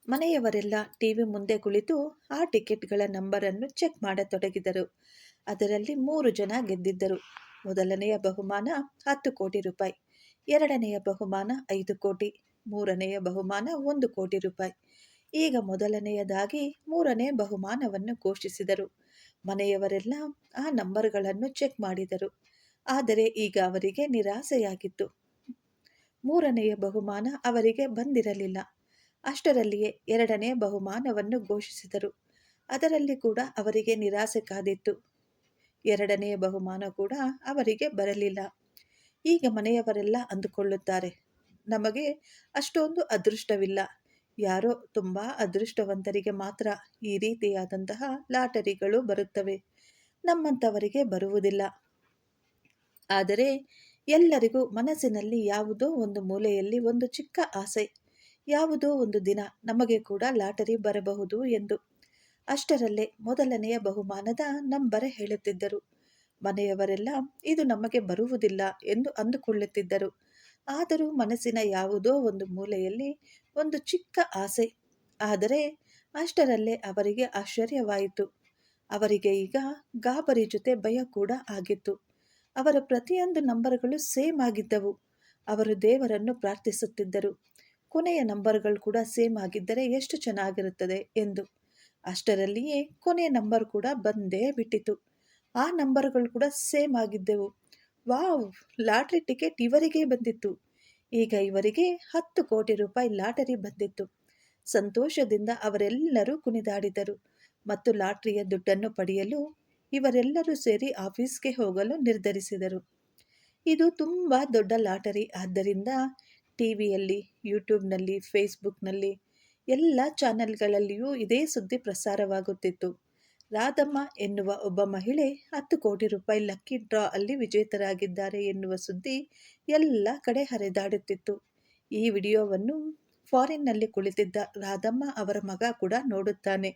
ಮನೆಯವರೆಲ್ಲ ಟಿವಿ ಮುಂದೆ ಕುಳಿತು ಆ ಟಿಕೆಟ್ಗಳ ನಂಬರನ್ನು ಚೆಕ್ ಮಾಡತೊಡಗಿದರು. ಅದರಲ್ಲಿ ಮೂರು ಜನ ಗೆದ್ದಿದ್ದರು. ಮೊದಲನೆಯ ಬಹುಮಾನ ಹತ್ತು ಕೋಟಿ ರೂಪಾಯಿ, ಎರಡನೆಯ ಬಹುಮಾನ ಐದು ಕೋಟಿ, ಮೂರನೆಯ ಬಹುಮಾನ ಒಂದು ಕೋಟಿ ರೂಪಾಯಿ. ಈಗ ಮೊದಲನೆಯದಾಗಿ ಮೂರನೇ ಬಹುಮಾನವನ್ನು ಘೋಷಿಸಿದರು. ಮನೆಯವರೆಲ್ಲ ಆ ನಂಬರ್ಗಳನ್ನು ಚೆಕ್ ಮಾಡಿದರು. ಆದರೆ ಈಗ ಅವರಿಗೆ ನಿರಾಸೆಯಾಗಿತ್ತು. ಮೂರನೆಯ ಬಹುಮಾನ ಅವರಿಗೆ ಬಂದಿರಲಿಲ್ಲ. ಅಷ್ಟರಲ್ಲಿಯೇ ಎರಡನೇ ಬಹುಮಾನವನ್ನು ಘೋಷಿಸಿದರು. ಅದರಲ್ಲಿ ಕೂಡ ಅವರಿಗೆ ನಿರಾಸೆ ಕಾದಿತ್ತು. ಎರಡನೆಯ ಬಹುಮಾನ ಕೂಡ ಅವರಿಗೆ ಬರಲಿಲ್ಲ. ಈಗ ಮನೆಯವರೆಲ್ಲ ಅಂದುಕೊಳ್ಳುತ್ತಾರೆ. ನಮಗೆ ಅಷ್ಟೊಂದು ಅದೃಷ್ಟವಿಲ್ಲ. ಯಾರೋ ತುಂಬ ಅದೃಷ್ಟವಂತರಿಗೆ ಮಾತ್ರ ಈ ರೀತಿಯಾದಂತಹ ಲಾಟರಿಗಳು ಬರುತ್ತವೆ. ನಮ್ಮಂಥವರಿಗೆ ಬರುವುದಿಲ್ಲ. ಆದರೆ ಎಲ್ಲರಿಗೂ ಮನಸ್ಸಿನಲ್ಲಿ ಯಾವುದೋ ಒಂದು ಮೂಲೆಯಲ್ಲಿ ಒಂದು ಚಿಕ್ಕ ಆಸೆ, ಯಾವುದೋ ಒಂದು ದಿನ ನಮಗೆ ಕೂಡ ಲಾಟರಿ ಬರಬಹುದು ಎಂದು. ಅಷ್ಟರಲ್ಲೇ ಮೊದಲನೆಯ ಬಹುಮಾನದ ನಂಬರೆ ಹೇಳುತ್ತಿದ್ದರು. ಮನೆಯವರೆಲ್ಲ, ಇದು ನಮಗೆ ಬರುವುದಿಲ್ಲ ಎಂದು ಅಂದುಕೊಳ್ಳುತ್ತಿದ್ದರು. ಆದರೂ ಮನಸ್ಸಿನ ಯಾವುದೋ ಒಂದು ಮೂಲೆಯಲ್ಲಿ ಒಂದು ಚಿಕ್ಕ ಆಸೆ. ಆದರೆ ಅಷ್ಟರಲ್ಲೇ ಅವರಿಗೆ ಆಶ್ಚರ್ಯವಾಯಿತು. ಅವರಿಗೆ ಈಗ ಗಾಬರಿ ಜೊತೆ ಭಯ ಕೂಡ ಆಗಿತ್ತು. ಅವರ ಪ್ರತಿಯೊಂದು ನಂಬರ್ಗಳು ಸೇಮ್ ಆಗಿದ್ದವು. ಅವರು ದೇವರನ್ನು ಪ್ರಾರ್ಥಿಸುತ್ತಿದ್ದರು. ಕೊನೆಯ ನಂಬರ್ಗಳು ಕೂಡ ಸೇಮ್ ಆಗಿದ್ದರೆ ಎಷ್ಟು ಚೆನ್ನಾಗಿರುತ್ತದೆ ಎಂದು. ಅಷ್ಟರಲ್ಲಿಯೇ ಕೊನೆಯ ನಂಬರ್ ಕೂಡ ಬಂದೇ ಬಿಟ್ಟಿತು. ಆ ನಂಬರ್ಗಳು ಕೂಡ ಸೇಮ್ ಆಗಿದ್ದೆವು. ವಾವ್! ಲಾಟ್ರಿ ಟಿಕೆಟ್ ಇವರಿಗೆ ಬಂದಿತ್ತು. ಈಗ ಇವರಿಗೆ ಹತ್ತು ಕೋಟಿ ರೂಪಾಯಿ ಲಾಟರಿ ಬಂದಿತ್ತು. ಸಂತೋಷದಿಂದ ಅವರೆಲ್ಲರೂ ಕುಣಿದಾಡಿದರು. ಮತ್ತು ಲಾಟ್ರಿಯ ದುಡ್ಡನ್ನು ಪಡೆಯಲು ಇವರೆಲ್ಲರೂ ಸೇರಿ ಆಫೀಸ್ಗೆ ಹೋಗಲು ನಿರ್ಧರಿಸಿದರು. ಇದು ತುಂಬ ದೊಡ್ಡ ಲಾಟರಿ. ಆದ್ದರಿಂದ ಟಿ ವಿಯಲ್ಲಿ ಯೂಟ್ಯೂಬ್ನಲ್ಲಿ, ಫೇಸ್ಬುಕ್ನಲ್ಲಿ ಎಲ್ಲ ಚಾನೆಲ್ಗಳಲ್ಲಿಯೂ ಇದೇ ಸುದ್ದಿ ಪ್ರಸಾರವಾಗುತ್ತಿತ್ತು. ರಾಧಮ್ಮ ಎನ್ನುವ ಒಬ್ಬ ಮಹಿಳೆ ಹತ್ತು ಕೋಟಿ ರೂಪಾಯಿ ಲಕ್ಕಿ ಡ್ರಾ ಅಲ್ಲಿ ವಿಜೇತರಾಗಿದ್ದಾರೆ ಎನ್ನುವ ಸುದ್ದಿ ಎಲ್ಲ ಕಡೆ ಹರಿದಾಡುತ್ತಿತ್ತು. ಈ ವಿಡಿಯೋವನ್ನು ಫಾರಿನ್ನಲ್ಲಿ ಕುಳಿತಿದ್ದ ರಾಧಮ್ಮ ಅವರ ಮಗ ಕೂಡ ನೋಡುತ್ತಾನೆ.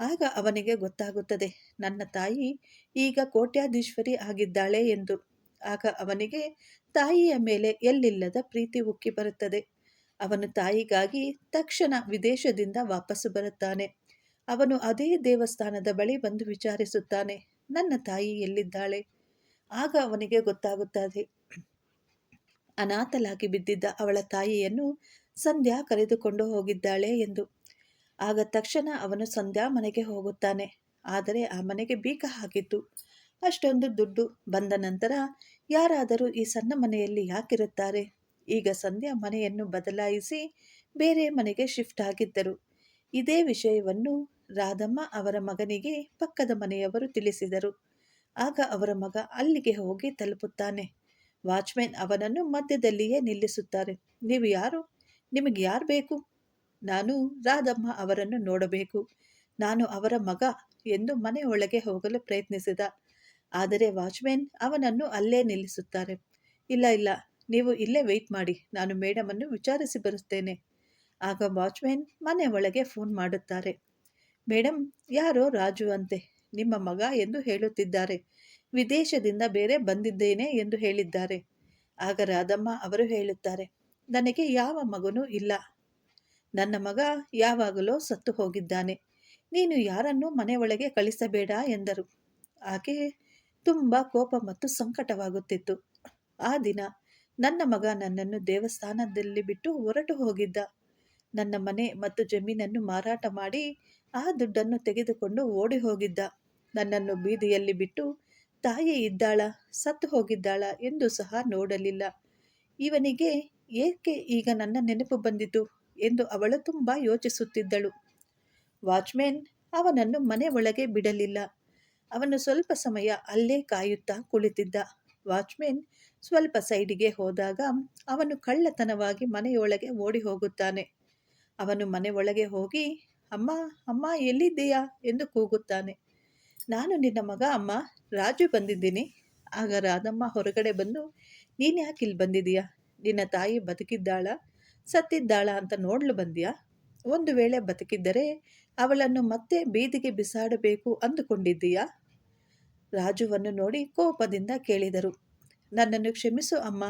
ಆಗ ಅವನಿಗೆ ಗೊತ್ತಾಗುತ್ತದೆ, ನನ್ನ ತಾಯಿ ಈಗ ಕೋಟ್ಯಾಧೀಶ್ವರಿ ಆಗಿದ್ದಾಳೆ ಎಂದು. ಆಗ ಅವನಿಗೆ, ತಾಯಿಯ ಮೇಲೆ ಎಲ್ಲಿಲ್ಲದ ಪ್ರೀತಿ ಉಕ್ಕಿ ಬರುತ್ತದೆ. ಅವನು ತಾಯಿಗಾಗಿ ತಕ್ಷಣ ವಿದೇಶದಿಂದ ವಾಪಸ್ಸು ಬರುತ್ತಾನೆ. ಅವನು ಅದೇ ದೇವಸ್ಥಾನದ ಬಳಿ ಬಂದು ವಿಚಾರಿಸುತ್ತಾನೆ, ನನ್ನ ತಾಯಿ ಎಲ್ಲಿದ್ದಾಳೆ? ಆಗ ಅವನಿಗೆ ಗೊತ್ತಾಗುತ್ತದೆ ಅನಾಥಲಾಗಿ ಬಿದ್ದಿದ್ದ ಅವಳ ತಾಯಿಯನ್ನು ಸಂಧ್ಯಾ ಕರೆದುಕೊಂಡು ಹೋಗಿದ್ದಾಳೆ ಎಂದು. ಆಗ ತಕ್ಷಣ ಅವನು ಸಂಧ್ಯಾ ಮನೆಗೆ ಹೋಗುತ್ತಾನೆ. ಆದರೆ ಆ ಮನೆಗೆ ಬೀಗ ಹಾಕಿತ್ತು ಅಷ್ಟೊಂದು ದುಡ್ಡು ಬಂದ ನಂತರ ಯಾರಾದರೂ ಈ ಸಣ್ಣ ಮನೆಯಲ್ಲಿ ಯಾಕಿರುತ್ತಾರೆ? ಈಗ ಸಂಧ್ಯಾ ಮನೆಯನ್ನು ಬದಲಾಯಿಸಿ ಬೇರೆ ಮನೆಗೆ ಶಿಫ್ಟ್ ಆಗಿದ್ದರು. ಇದೇ ವಿಷಯವನ್ನು ರಾಧಮ್ಮ ಅವರ ಮಗನಿಗೆ ಪಕ್ಕದ ಮನೆಯವರು ತಿಳಿಸಿದರು. ಆಗ ಅವರ ಮಗ ಅಲ್ಲಿಗೆ ಹೋಗಿ ತಲುಪುತ್ತಾನೆ. ವಾಚ್ಮೆನ್ ಅವನನ್ನು ಮಧ್ಯದಲ್ಲಿಯೇ ನಿಲ್ಲಿಸುತ್ತಾರೆ. ನೀವು ಯಾರು? ನಿಮಗೆ ಯಾರು ಬೇಕು? ನಾನು ರಾಧಮ್ಮ ಅವರನ್ನು ನೋಡಬೇಕು. ನಾನು ಅವರ ಮಗ ಎಂದು ಮನೆಯೊಳಗೆ ಹೋಗಲು ಪ್ರಯತ್ನಿಸಿದ. ಆದರೆ ವಾಚ್ಮೆನ್ ಅವನನ್ನು ಅಲ್ಲೇ ನಿಲ್ಲಿಸುತ್ತಾರೆ. ಇಲ್ಲ ಇಲ್ಲ, ನೀವು ಇಲ್ಲೇ ವೆಯ್ಟ್ ಮಾಡಿ. ನಾನು ಮೇಡಮನ್ನು ವಿಚಾರಿಸಿ ಬರುತ್ತೇನೆ. ಆಗ ವಾಚ್ಮೆನ್ ಮನೆ ಒಳಗೆ ಫೋನ್ ಮಾಡುತ್ತಾರೆ. ಮೇಡಮ್ ಯಾರೋ ರಾಜು ಅಂತೆ, ನಿಮ್ಮ ಮಗ ಎಂದು ಹೇಳುತ್ತಿದ್ದಾರೆ. ವಿದೇಶದಿಂದ ಬೇರೆ ಬಂದಿದ್ದೇನೆ ಎಂದು ಹೇಳಿದ್ದಾರೆ. ಆಗ ರಾಧಮ್ಮ ಅವರು ಹೇಳುತ್ತಾರೆ, ನನಗೆ ಯಾವ ಮಗನೂ ಇಲ್ಲ. ನನ್ನ ಮಗ ಯಾವಾಗಲೋ ಸತ್ತು ಹೋಗಿದ್ದಾನೆ. ನೀನು ಯಾರನ್ನೂ ಮನೆ ಒಳಗೆ ಕಳಿಸಬೇಡ ಎಂದರು. ಆಕೆ ತುಂಬ ಕೋಪ ಮತ್ತು ಸಂಕಟವಾಗುತ್ತಿತ್ತು. ಆ ದಿನ ನನ್ನ ಮಗ ನನ್ನನ್ನು ದೇವಸ್ಥಾನದಲ್ಲಿ ಬಿಟ್ಟು ಹೊರಟು ಹೋಗಿದ್ದ. ನನ್ನ ಮನೆ ಮತ್ತು ಜಮೀನನ್ನು ಮಾರಾಟ ಮಾಡಿ ಆ ದುಡ್ಡನ್ನು ತೆಗೆದುಕೊಂಡು ಓಡಿ ಹೋಗಿದ್ದ. ನನ್ನನ್ನು ಬೀದಿಯಲ್ಲಿ ಬಿಟ್ಟು, ತಾಯಿ ಇದ್ದಾಳ, ಸತ್ತು ಹೋಗಿದ್ದಾಳ ಎಂದು ಸಹ ನೋಡಲಿಲ್ಲ. ಇವನಿಗೆ ಏಕೆ ಈಗ ನನ್ನ ನೆನಪು ಬಂದಿತು? ಎಂದು ಅವಳು ತುಂಬ ಯೋಚಿಸುತ್ತಿದ್ದಳು. ವಾಚ್ಮೆನ್ ಅವನನ್ನು ಮನೆ ಒಳಗೆ ಬಿಡಲಿಲ್ಲ. ಅವನು ಸ್ವಲ್ಪ ಸಮಯ ಅಲ್ಲೇ ಕಾಯುತ್ತಾ ಕುಳಿತಿದ್ದ. ವಾಚ್ಮೆನ್ ಸ್ವಲ್ಪ ಸೈಡಿಗೆ ಹೋದಾಗ ಅವನು ಕಳ್ಳತನವಾಗಿ ಮನೆಯೊಳಗೆ ಓಡಿ ಹೋಗುತ್ತಾನೆ ಅವನು ಮನೆ ಒಳಗೆ ಹೋಗಿ, ಅಮ್ಮ ಅಮ್ಮ ಎಲ್ಲಿದ್ದೀಯಾ? ಎಂದು ಕೂಗುತ್ತಾನೆ. ನಾನು ನಿನ್ನ ಮಗ ಅಮ್ಮ, ರಾಜು ಬಂದಿದ್ದೀನಿ. ಆಗ ರಾಧಮ್ಮ ಹೊರಗಡೆ ಬಂದು ನೀನು ಯಾಕೆ ಇಲ್ಲಿ ಬಂದಿದೀಯಾ ನಿನ್ನ ತಾಯಿ ಬದುಕಿದ್ದಾಳ? ಸತ್ತಿದ್ದಾಳ ಅಂತ ನೋಡಲು ಬಂದ್ಯಾ? ಒಂದು ವೇಳೆ ಬದುಕಿದ್ದರೆ ಅವಳನ್ನು ಮತ್ತೆ ಬೀದಿಗೆ ಬಿಸಾಡಬೇಕು ಅಂದುಕೊಂಡಿದ್ದೀಯಾ? ರಾಜುವನ್ನು ನೋಡಿ ಕೋಪದಿಂದ ಕೇಳಿದರು. ನನ್ನನ್ನು ಕ್ಷಮಿಸು ಅಮ್ಮ.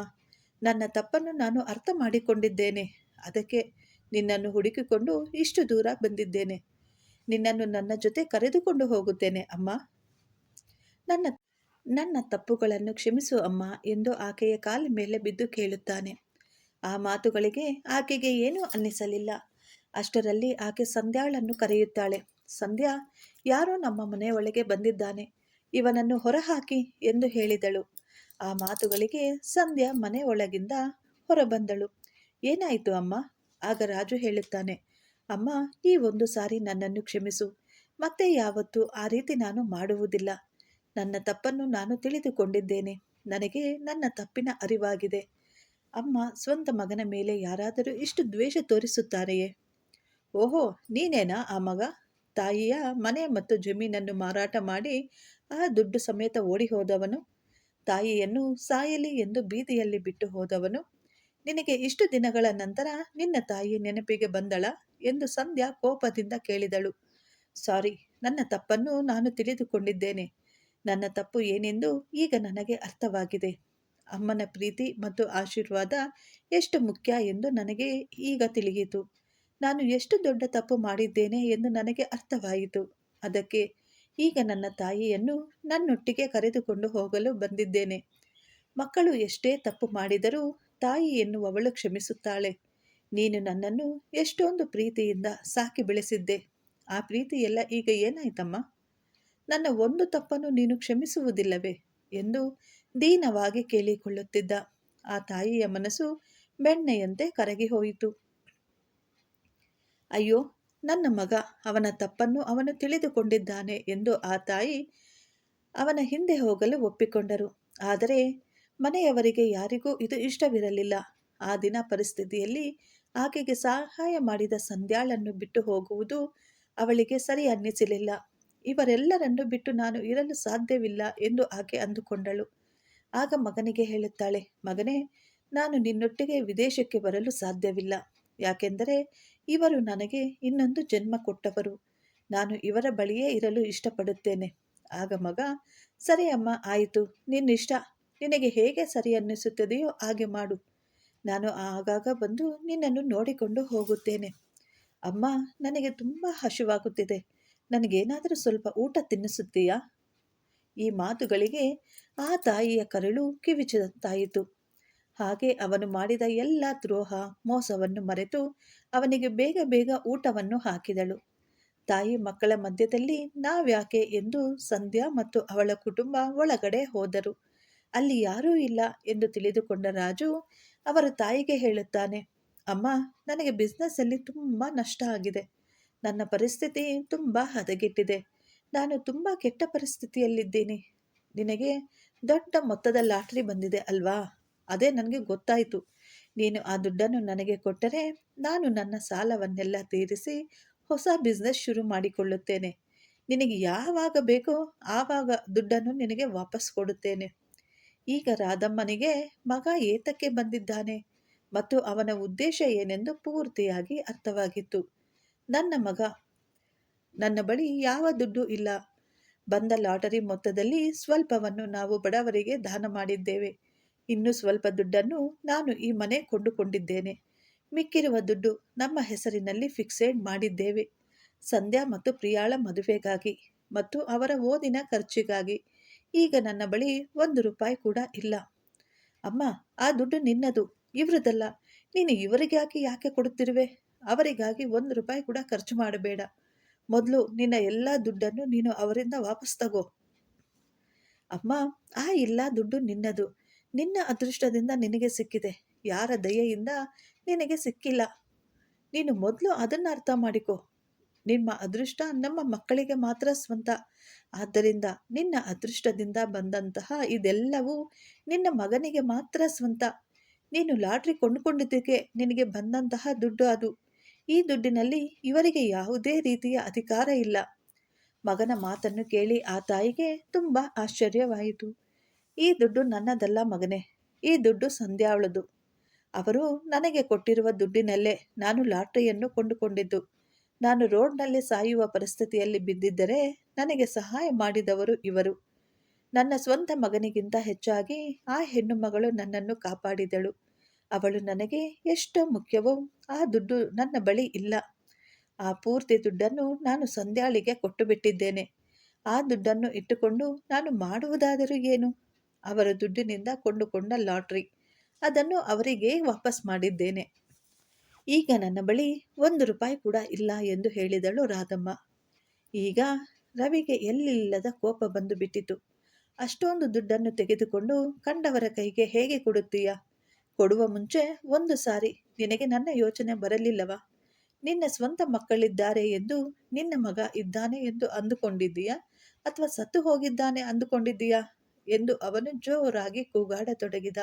ನನ್ನ ತಪ್ಪನ್ನು ನಾನು ಅರ್ಥ ಮಾಡಿಕೊಂಡಿದ್ದೇನೆ. ಅದಕ್ಕೆ ನಿನ್ನನ್ನು ಹುಡುಕಿಕೊಂಡು ಇಷ್ಟು ದೂರ ಬಂದಿದ್ದೇನೆ. ನಿನ್ನನ್ನು ನನ್ನ ಜೊತೆ ಕರೆದುಕೊಂಡು ಹೋಗುತ್ತೇನೆ ಅಮ್ಮ. ನನ್ನ ನನ್ನ ತಪ್ಪುಗಳನ್ನು ಕ್ಷಮಿಸು ಅಮ್ಮ ಎಂದು ಆಕೆಯ ಕಾಲ ಮೇಲೆ ಬಿದ್ದು ಕೇಳುತ್ತಾನೆ. ಆ ಮಾತುಗಳಿಗೆ ಆಕೆಗೆ ಏನೂ ಅನ್ನಿಸಲಿಲ್ಲ. ಅಷ್ಟರಲ್ಲಿ ಆಕೆ ಸಂಧ್ಯಾಳನ್ನು ಕರೆಯುತ್ತಾಳೆ. ಸಂಧ್ಯಾ, ಯಾರೋ ನಮ್ಮ ಮನೆಯೊಳಗೆ ಬಂದಿದ್ದಾನೆ. ಇವನನ್ನು ಹೊರಹಾಕಿ ಎಂದು ಹೇಳಿದಳು. ಆ ಮಾತುಗಳಿಗೆ ಸಂಧ್ಯಾ ಮನೆ ಒಳಗಿಂದ ಹೊರಬಂದಳು. ಏನಾಯಿತು ಅಮ್ಮ? ಆಗ ರಾಜು ಹೇಳುತ್ತಾನೆ. ಅಮ್ಮ, ಈ ಒಂದು ಸಾರಿ ನನ್ನನ್ನು ಕ್ಷಮಿಸು. ಮತ್ತೆ ಯಾವತ್ತೂ ಆ ರೀತಿ ನಾನು ಮಾಡುವುದಿಲ್ಲ. ನನ್ನ ತಪ್ಪನ್ನು ನಾನು ತಿಳಿದುಕೊಂಡಿದ್ದೇನೆ. ನನಗೆ ನನ್ನ ತಪ್ಪಿನ ಅರಿವಾಗಿದೆ. ಅಮ್ಮ ಸ್ವಂತ ಮಗನ ಮೇಲೆ ಯಾರಾದರೂ ಇಷ್ಟು ದ್ವೇಷ ತೋರಿಸುತ್ತಾರೆಯೇ? ಓಹೋ, ನೀನೇನಾ ಆ ಮಗ? ತಾಯಿಯ ಮನೆ ಮತ್ತು ಜಮೀನನ್ನು ಮಾರಾಟ ಮಾಡಿ ಆ ದುಡ್ಡು ಸಮೇತ ಓಡಿ ಹೋದವನು ತಾಯಿಯನ್ನು ಸಾಯಲಿ ಎಂದು ಬೀದಿಯಲ್ಲಿ ಬಿಟ್ಟು ಹೋದವನು? ನಿನಗೆ ಇಷ್ಟು ದಿನಗಳ ನಂತರ ನಿನ್ನ ತಾಯಿ ನೆನಪಿಗೆ ಬಂದಳ ಎಂದು ಸಂಧ್ಯಾ ಕೋಪದಿಂದ ಕೇಳಿದಳು. ಸಾರಿ, ನನ್ನ ತಪ್ಪನ್ನು ನಾನು ತಿಳಿದುಕೊಂಡಿದ್ದೇನೆ. ನನ್ನ ತಪ್ಪು ಏನೆಂದು ಈಗ ನನಗೆ ಅರ್ಥವಾಗಿದೆ. ಅಮ್ಮನ ಪ್ರೀತಿ ಮತ್ತು ಆಶೀರ್ವಾದ ಎಷ್ಟು ಮುಖ್ಯ ಎಂದು ನನಗೆ ಈಗ ತಿಳಿಯಿತು. ನಾನು ಎಷ್ಟು ದೊಡ್ಡ ತಪ್ಪು ಮಾಡಿದ್ದೇನೆ ಎಂದು ನನಗೆ ಅರ್ಥವಾಯಿತು. ಅದಕ್ಕೆ ಈಗ ನನ್ನ ತಾಯಿಯನ್ನು ನನ್ನೊಟ್ಟಿಗೆ ಕರೆದುಕೊಂಡು ಹೋಗಲು ಬಂದಿದ್ದೇನೆ. ಮಕ್ಕಳು ಎಷ್ಟೇ ತಪ್ಪು ಮಾಡಿದರೂ ತಾಯಿ ಎನ್ನುವವಳು ಕ್ಷಮಿಸುತ್ತಾಳೆ. ನೀನು ನನ್ನನ್ನು ಎಷ್ಟೊಂದು ಪ್ರೀತಿಯಿಂದ ಸಾಕಿ ಬೆಳೆಸಿದ್ದೆ. ಆ ಪ್ರೀತಿಯೆಲ್ಲ ಈಗ ಏನಾಯ್ತಮ್ಮ? ನನ್ನ ಒಂದು ತಪ್ಪನ್ನು ನೀನು ಕ್ಷಮಿಸುವುದಿಲ್ಲವೇ ಎಂದು ದೀನವಾಗಿ ಕೇಳಿಕೊಳ್ಳುತ್ತಿದ್ದ. ಆ ತಾಯಿಯ ಮನಸ್ಸು ಬೆಣ್ಣೆಯಂತೆ ಕರಗಿ ಹೋಯಿತು. ಅಯ್ಯೋ, ನನ್ನ ಮಗ, ಅವನ ತಪ್ಪನ್ನು ಅವನು ತಿಳಿದುಕೊಂಡಿದ್ದಾನೆ ಎಂದು ಆ ತಾಯಿ ಅವನ ಹಿಂದೆ ಹೋಗಲು ಒಪ್ಪಿಕೊಂಡರು. ಆದರೆ ಮನೆಯವರಿಗೆ ಯಾರಿಗೂ ಇದು ಇಷ್ಟವಿರಲಿಲ್ಲ. ಆ ದಿನ ಪರಿಸ್ಥಿತಿಯಲ್ಲಿ ಆಕೆಗೆ ಸಹಾಯ ಮಾಡಿದ ಸಂಧ್ಯಾಳನ್ನು ಬಿಟ್ಟು ಹೋಗುವುದು ಅವಳಿಗೆ ಸರಿ ಅನ್ನಿಸಲಿಲ್ಲ. ಇವರೆಲ್ಲರನ್ನು ಬಿಟ್ಟು ನಾನು ಇರಲು ಸಾಧ್ಯವಿಲ್ಲ ಎಂದು ಆಕೆ ಅಂದುಕೊಂಡಳು. ಆಗ ಮಗನಿಗೆ ಹೇಳುತ್ತಾಳೆ, ಮಗನೇ, ನಾನು ನಿನ್ನೊಟ್ಟಿಗೆ ವಿದೇಶಕ್ಕೆ ಬರಲು ಸಾಧ್ಯವಿಲ್ಲ. ಯಾಕೆಂದರೆ ಇವರು ನನಗೆ ಇನ್ನೊಂದು ಜನ್ಮ ಕೊಟ್ಟವರು. ನಾನು ಇವರ ಬಳಿಯೇ ಇರಲು ಇಷ್ಟಪಡುತ್ತೇನೆ. ಆಗ ಮಗ, ಸರಿ ಅಮ್ಮ, ಆಯಿತು. ನಿನ್ನಿಷ್ಟ. ನಿನಗೆ ಹೇಗೆ ಸರಿ ಅನ್ನಿಸುತ್ತದೆಯೋ ಹಾಗೆ ಮಾಡು. ನಾನು ಆಗಾಗ ಬಂದು ನಿನ್ನನ್ನು ನೋಡಿಕೊಂಡು ಹೋಗುತ್ತೇನೆ. ಅಮ್ಮ, ನನಗೆ ತುಂಬ ಹಸಿವಾಗುತ್ತಿದೆ. ನನಗೇನಾದರೂ ಸ್ವಲ್ಪ ಊಟ ತಿನ್ನಿಸುತ್ತೀಯಾ? ಈ ಮಾತುಗಳಿಗೆ ಆ ತಾಯಿಯ ಕರಳು ಕಿವಿಚಿದಂತಾಯಿತು ಹಾಗೆ ಅವನು ಮಾಡಿದ ಎಲ್ಲ ದ್ರೋಹ, ಮೋಸವನ್ನು ಮರೆತು ಅವನಿಗೆ ಬೇಗ ಬೇಗ ಊಟವನ್ನು ಹಾಕಿದಳು. ತಾಯಿ ಮಕ್ಕಳ ಮಧ್ಯದಲ್ಲಿ ನಾವ್ಯಾಕೆ ಎಂದು ಸಂಧ್ಯಾ ಮತ್ತು ಅವಳ ಕುಟುಂಬ ಒಳಗಡೆ ಹೋದರು. ಅಲ್ಲಿ ಯಾರೂ ಇಲ್ಲ ಎಂದು ತಿಳಿದುಕೊಂಡ ರಾಜು ಅವರ ತಾಯಿಗೆ ಹೇಳುತ್ತಾನೆ, ಅಮ್ಮ, ನನಗೆ ಬಿಸ್ನೆಸ್ಸಲ್ಲಿ ತುಂಬ ನಷ್ಟ ಆಗಿದೆ. ನನ್ನ ಪರಿಸ್ಥಿತಿ ತುಂಬ ಹದಗೆಟ್ಟಿದೆ. ನಾನು ತುಂಬ ಕೆಟ್ಟ ಪರಿಸ್ಥಿತಿಯಲ್ಲಿದ್ದೇನೆ. ನಿನಗೆ ದೊಡ್ಡ ಮೊತ್ತದ ಲಾಟ್ರಿ ಬಂದಿದೆ ಅಲ್ವಾ? ಅದೇ ನನಗೆ ಗೊತ್ತಾಯಿತು. ನೀನು ಆ ದುಡ್ಡನ್ನು ನನಗೆ ಕೊಟ್ಟರೆ ನಾನು ನನ್ನ ಸಾಲವನ್ನೆಲ್ಲ ತೀರಿಸಿ ಹೊಸ ಬಿಸ್ನೆಸ್ ಶುರು ಮಾಡಿಕೊಳ್ಳುತ್ತೇನೆ. ನಿನಗೆ ಯಾವಾಗ ಬೇಕೋ ಆವಾಗ ದುಡ್ಡನ್ನು ನಿನಗೆ ವಾಪಸ್ ಕೊಡುತ್ತೇನೆ. ಈಗ ರಾಧಮ್ಮನಿಗೆ ಮಗ ಏತಕ್ಕೆ ಬಂದಿದ್ದಾನೆ ಮತ್ತು ಅವನ ಉದ್ದೇಶ ಏನೆಂದು ಪೂರ್ತಿಯಾಗಿ ಅರ್ಥವಾಗಿತ್ತು. ನನ್ನ ಮಗ ನನ್ನ ಬಳಿ ಯಾವ ದುಡ್ಡು ಇಲ್ಲ. ಬಂದ ಲಾಟರಿ ಮೊತ್ತದಲ್ಲಿ ಸ್ವಲ್ಪವನ್ನು ನಾವು ಬಡವರಿಗೆ ದಾನ ಮಾಡಿದ್ದೇವೆ. ಇನ್ನು ಸ್ವಲ್ಪ ದುಡ್ಡನ್ನು ನಾನು ಈ ಮನೆ ಕೊಂಡುಕೊಂಡಿದ್ದೇನೆ. ಮಿಕ್ಕಿರುವ ದುಡ್ಡು ನಮ್ಮ ಹೆಸರಿನಲ್ಲಿ ಫಿಕ್ಸೆಡ್ ಮಾಡಿದ್ದೇವೆ. ಸಂಧ್ಯಾ ಮತ್ತು ಪ್ರಿಯಾಳ ಮದುವೆಗಾಗಿ ಮತ್ತು ಅವರ ಓದಿನ ಖರ್ಚಿಗಾಗಿ. ಈಗ ನನ್ನ ಬಳಿ ಒಂದು ರೂಪಾಯಿ ಕೂಡ ಇಲ್ಲ. ಅಮ್ಮ, ಆ ದುಡ್ಡು ನಿನ್ನದು ಇವ್ರದಲ್ಲ ನೀನು ಇವರಿಗಾಗಿ ಯಾಕೆ ಕೊಡುತ್ತಿರುವೆ? ಅವರಿಗಾಗಿ ಒಂದು ರೂಪಾಯಿ ಕೂಡ ಖರ್ಚು ಮಾಡಬೇಡ. ಮೊದಲು ನಿನ್ನ ಎಲ್ಲ ದುಡ್ಡನ್ನು ನೀನು ಅವರಿಂದ ವಾಪಸ್ ತಗೋ. ಅಮ್ಮ, ಆ ಇಲ್ಲ ದುಡ್ಡು ನಿನ್ನದು. ನಿನ್ನ ಅದೃಷ್ಟದಿಂದ ನಿನಗೆ ಸಿಕ್ಕಿದೆ. ಯಾರ ದಯೆಯಿಂದ ನಿನಗೆ ಸಿಕ್ಕಿಲ್ಲ. ನೀನು ಮೊದಲು ಅದನ್ನು ಅರ್ಥ ಮಾಡಿಕೊ. ನಿಮ್ಮ ಅದೃಷ್ಟ ನಮ್ಮ ಮಕ್ಕಳಿಗೆ ಮಾತ್ರ ಸ್ವಂತ. ಆದ್ದರಿಂದ ನಿನ್ನ ಅದೃಷ್ಟದಿಂದ ಬಂದಂತಹ ಇದೆಲ್ಲವೂ ನಿನ್ನ ಮಗನಿಗೆ ಮಾತ್ರ ಸ್ವಂತ. ನೀನು ಲಾಟ್ರಿ ಕೊಂಡುಕೊಂಡಿದ್ದಕ್ಕೆ ನಿನಗೆ ಬಂದಂತಹ ದುಡ್ಡು ಅದು. ಈ ದುಡ್ಡಿನಲ್ಲಿ ಇವರಿಗೆ ಯಾವುದೇ ರೀತಿಯ ಅಧಿಕಾರ ಇಲ್ಲ. ಮಗನ ಮಾತನ್ನು ಕೇಳಿ ಆ ತಾಯಿಗೆ ತುಂಬ ಆಶ್ಚರ್ಯವಾಯಿತು. ಈ ದುಡ್ಡು ನನ್ನದಲ್ಲ ಮಗನೇ, ಈ ದುಡ್ಡು ಸಂಧ್ಯಾವಳದು ಅವರು, ನನಗೆ ಕೊಟ್ಟಿರುವ ದುಡ್ಡಿನಲ್ಲೇ ನಾನು ಲಾಟ್ರಿಯನ್ನು ಕೊಂಡುಕೊಂಡಿದ್ದು. ನಾನು ರೋಡ್ನಲ್ಲಿ ಸಾಯುವ ಪರಿಸ್ಥಿತಿಯಲ್ಲಿ ಬಿದ್ದಿದ್ದರೆ ನನಗೆ ಸಹಾಯ ಮಾಡಿದವರು ಇವರು. ನನ್ನ ಸ್ವಂತ ಮಗನಿಗಿಂತ ಹೆಚ್ಚಾಗಿ ಆ ಹೆಣ್ಣು ಮಗಳು ನನ್ನನ್ನು ಕಾಪಾಡಿದಳು. ಅವಳು ನನಗೆ ಎಷ್ಟು ಮುಖ್ಯವೋ ಆ ದುಡ್ಡು ನನ್ನ ಬಳಿ ಇಲ್ಲ. ಆ ಪೂರ್ತಿ ದುಡ್ಡನ್ನು ನಾನು ಸಂಧ್ಯಾಳಿಗೆ ಕೊಟ್ಟು ಬಿಟ್ಟಿದ್ದೇನೆ ಆ ದುಡ್ಡನ್ನು ಇಟ್ಟುಕೊಂಡು ನಾನು ಮಾಡುವುದಾದರೂ ಏನು? ಅವರ ದುಡ್ಡಿನಿಂದ ಕೊಂಡುಕೊಂಡ ಲಾಟ್ರಿ. ಅದನ್ನು ಅವರಿಗೆ ವಾಪಸ್ ಮಾಡಿದ್ದೇನೆ. ಈಗ ನನ್ನ ಬಳಿ ಒಂದು ರೂಪಾಯಿ ಕೂಡ ಇಲ್ಲ ಎಂದು ಹೇಳಿದಳು ರಾಧಮ್ಮ. ಈಗ ರವಿಗೆ ಎಲ್ಲಿಲ್ಲದ ಕೋಪ ಬಂದು ಬಿಟ್ಟಿತು ಅಷ್ಟೊಂದು ದುಡ್ಡನ್ನು ತೆಗೆದುಕೊಂಡು ಕಂಡವರ ಕೈಗೆ ಹೇಗೆ ಕೊಡುತ್ತೀಯ? ಕೊಡುವ ಮುಂಚೆ ಒಂದು ಸಾರಿ ನಿನಗೆ ನನ್ನ ಯೋಚನೆ ಬರಲಿಲ್ಲವಾ? ನಿನ್ನ ಸ್ವಂತ ಮಕ್ಕಳಿದ್ದಾರೆ ಎಂದು ನಿನ್ನ ಮಗ ಇದ್ದಾನೆ ಎಂದು ಅಂದುಕೊಂಡಿದ್ದೀಯಾ? ಅಥವಾ ಸತ್ತು ಹೋಗಿದ್ದಾನೆ ಅಂದುಕೊಂಡಿದ್ದೀಯಾ? ಎಂದು ಅವನು ಜೋರಾಗಿ ಕೂಗಾಡತೊಡಗಿದ.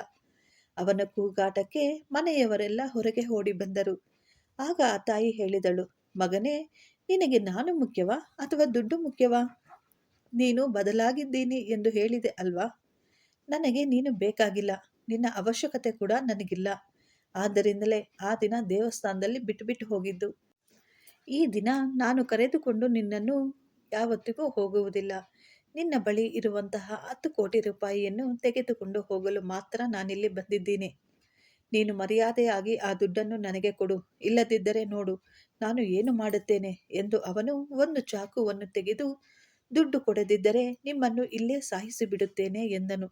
ಅವನ ಕೂಗಾಟಕ್ಕೆ ಮನೆಯವರೆಲ್ಲ ಹೊರಗೆ ಓಡಿ ಬಂದರು. ಆಗ ಆ ತಾಯಿ ಹೇಳಿದಳು, ಮಗನೇ, ನಿನಗೆ ನಾನು ಮುಖ್ಯವಾ ಅಥವಾ ದುಡ್ಡು ಮುಖ್ಯವಾ? ನೀನು ಬದಲಾಗಿದ್ದೀನಿ ಎಂದು ಹೇಳಿದೆ ಅಲ್ವಾ? ನನಗೆ ನೀನು ಬೇಕಾಗಿಲ್ಲ. ನಿನ್ನ ಅವಶ್ಯಕತೆ ಕೂಡ ನನಗಿಲ್ಲ. ಆದ್ದರಿಂದಲೇ ಆ ದಿನ ದೇವಸ್ಥಾನದಲ್ಲಿ ಬಿಟ್ಟು ಹೋಗಿದ್ದು. ಈ ದಿನ ನಾನು ಕರೆದುಕೊಂಡು ನಿನ್ನನ್ನು ಯಾವತ್ತಿಗೂ ಹೋಗುವುದಿಲ್ಲ. ನಿನ್ನ ಬಳಿ ಇರುವಂತಹ ಹತ್ತು ಕೋಟಿ ರೂಪಾಯಿಯನ್ನು ತೆಗೆದುಕೊಂಡು ಹೋಗಲು ಮಾತ್ರ ನಾನಿಲ್ಲಿ ಬಂದಿದ್ದೀನಿ. ನೀನು ಮರ್ಯಾದೆಯಾಗಿ ಆ ದುಡ್ಡನ್ನು ನನಗೆ ಕೊಡು. ಇಲ್ಲದಿದ್ದರೆ ನೋಡು, ನಾನು ಏನು ಮಾಡುತ್ತೇನೆ ಎಂದು ಅವನು ಒಂದು ಚಾಕುವನ್ನು ತೆಗೆದು ದುಡ್ಡು ಕೊಡದಿದ್ದರೆ ನಿಮ್ಮನ್ನು ಇಲ್ಲೇ ಸಾಯಿಸಿ ಬಿಡುತ್ತೇನೆ ಎಂದನು.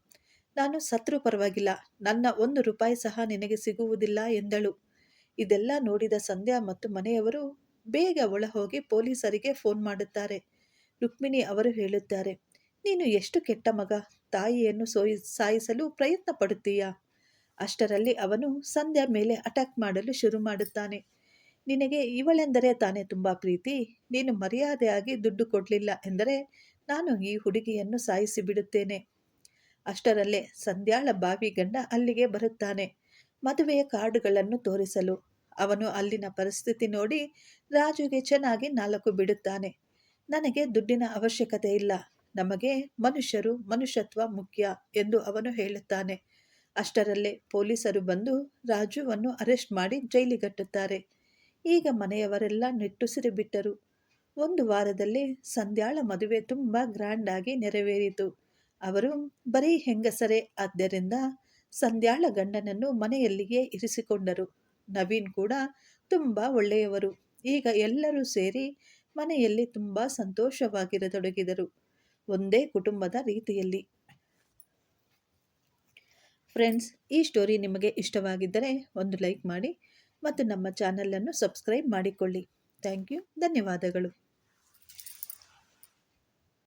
ನಾನು ಸತ್ರು ಪರವಾಗಿಲ್ಲ. ನನ್ನ ಒಂದು ರೂಪಾಯಿ ಸಹ ನಿನಗೆ ಸಿಗುವುದಿಲ್ಲ ಎಂದಳು. ಇದೆಲ್ಲ ನೋಡಿದ ಸಂಧ್ಯಾ ಮತ್ತು ಮನೆಯವರು ಬೇಗ ಒಳ ಹೋಗಿ ಪೊಲೀಸರಿಗೆ ಫೋನ್ ಮಾಡುತ್ತಾರೆ. ರುಕ್ಮಿಣಿ ಅವರು ಹೇಳುತ್ತಾರೆ, ನೀನು ಎಷ್ಟು ಕೆಟ್ಟ ಮಗ. ತಾಯಿಯನ್ನು ಸೋಯಿ, ಸಾಯಿಸಲು ಪ್ರಯತ್ನ ಪಡುತ್ತೀಯಾ? ಅಷ್ಟರಲ್ಲಿ ಅವನು ಸಂಧ್ಯಾ ಮೇಲೆ ಅಟ್ಯಾಕ್ ಮಾಡಲು ಶುರು ಮಾಡುತ್ತಾನೆ. ನಿನಗೆ ಇವಳೆಂದರೆ ತಾನೇ ತುಂಬ ಪ್ರೀತಿ. ನೀನು ಮರ್ಯಾದೆಯಾಗಿ ದುಡ್ಡು ಕೊಡಲಿಲ್ಲ ಎಂದರೆ ನಾನು ಈ ಹುಡುಗಿಯನ್ನು ಸಾಯಿಸಿ ಬಿಡುತ್ತೇನೆ. ಅಷ್ಟರಲ್ಲೇ ಸಂಧ್ಯಾಳ ಬಾವಿ ಗಂಡ ಅಲ್ಲಿಗೆ ಬರುತ್ತಾನೆ. ಮದುವೆಯ ಕಾರ್ಡುಗಳನ್ನು ತೋರಿಸಲು. ಅವನು ಅಲ್ಲಿನ ಪರಿಸ್ಥಿತಿ ನೋಡಿ ರಾಜುಗೆ ಚೆನ್ನಾಗಿ ನಾಲ್ಕು ಬಿಡುತ್ತಾನೆ. ನನಗೆ ದುಡ್ಡಿನ ಅವಶ್ಯಕತೆ ಇಲ್ಲ. ನಮಗೆ ಮನುಷ್ಯರು ಮನುಷ್ಯತ್ವ ಮುಖ್ಯ ಎಂದು ಅವನು ಹೇಳುತ್ತಾನೆ. ಅಷ್ಟರಲ್ಲೇ ಪೊಲೀಸರು ಬಂದು ರಾಜುವನ್ನು ಅರೆಸ್ಟ್ ಮಾಡಿ ಜೈಲಿಗಟ್ಟುತ್ತಾರೆ. ಈಗ ಮನೆಯವರೆಲ್ಲ ನಿಟ್ಟುಸಿರು ಬಿಟ್ಟರು ಒಂದು ವಾರದಲ್ಲಿ ಸಂಧ್ಯಾಳ ಮದುವೆ ತುಂಬ ಗ್ರ್ಯಾಂಡ್ ಆಗಿ ನೆರವೇರಿತು. ಅವರು, ಬರೀ ಹೆಂಗಸರೇ, ಆದ್ದರಿಂದ ಸಂಧ್ಯಾಳ ಗಂಡನನ್ನು ಮನೆಯಲ್ಲಿಯೇ ಇರಿಸಿಕೊಂಡರು. ನವೀನ್ ಕೂಡ ತುಂಬ ಒಳ್ಳೆಯವರು. ಈಗ ಎಲ್ಲರೂ ಸೇರಿ ಮನೆಯಲ್ಲಿ ತುಂಬ ಸಂತೋಷವಾಗಿರತೊಡಗಿದರು, ಒಂದೇ ಕುಟುಂಬದ ರೀತಿಯಲ್ಲಿ. ಫ್ರೆಂಡ್ಸ್, ಈ ಸ್ಟೋರಿ ನಿಮಗೆ ಇಷ್ಟವಾಗಿದ್ದರೆ ಒಂದು ಲೈಕ್ ಮಾಡಿ ಮತ್ತು ನಮ್ಮ ಚಾನಲನ್ನು ಸಬ್ಸ್ಕ್ರೈಬ್ ಮಾಡಿಕೊಳ್ಳಿ. ಥ್ಯಾಂಕ್ ಯು, ಧನ್ಯವಾದಗಳು.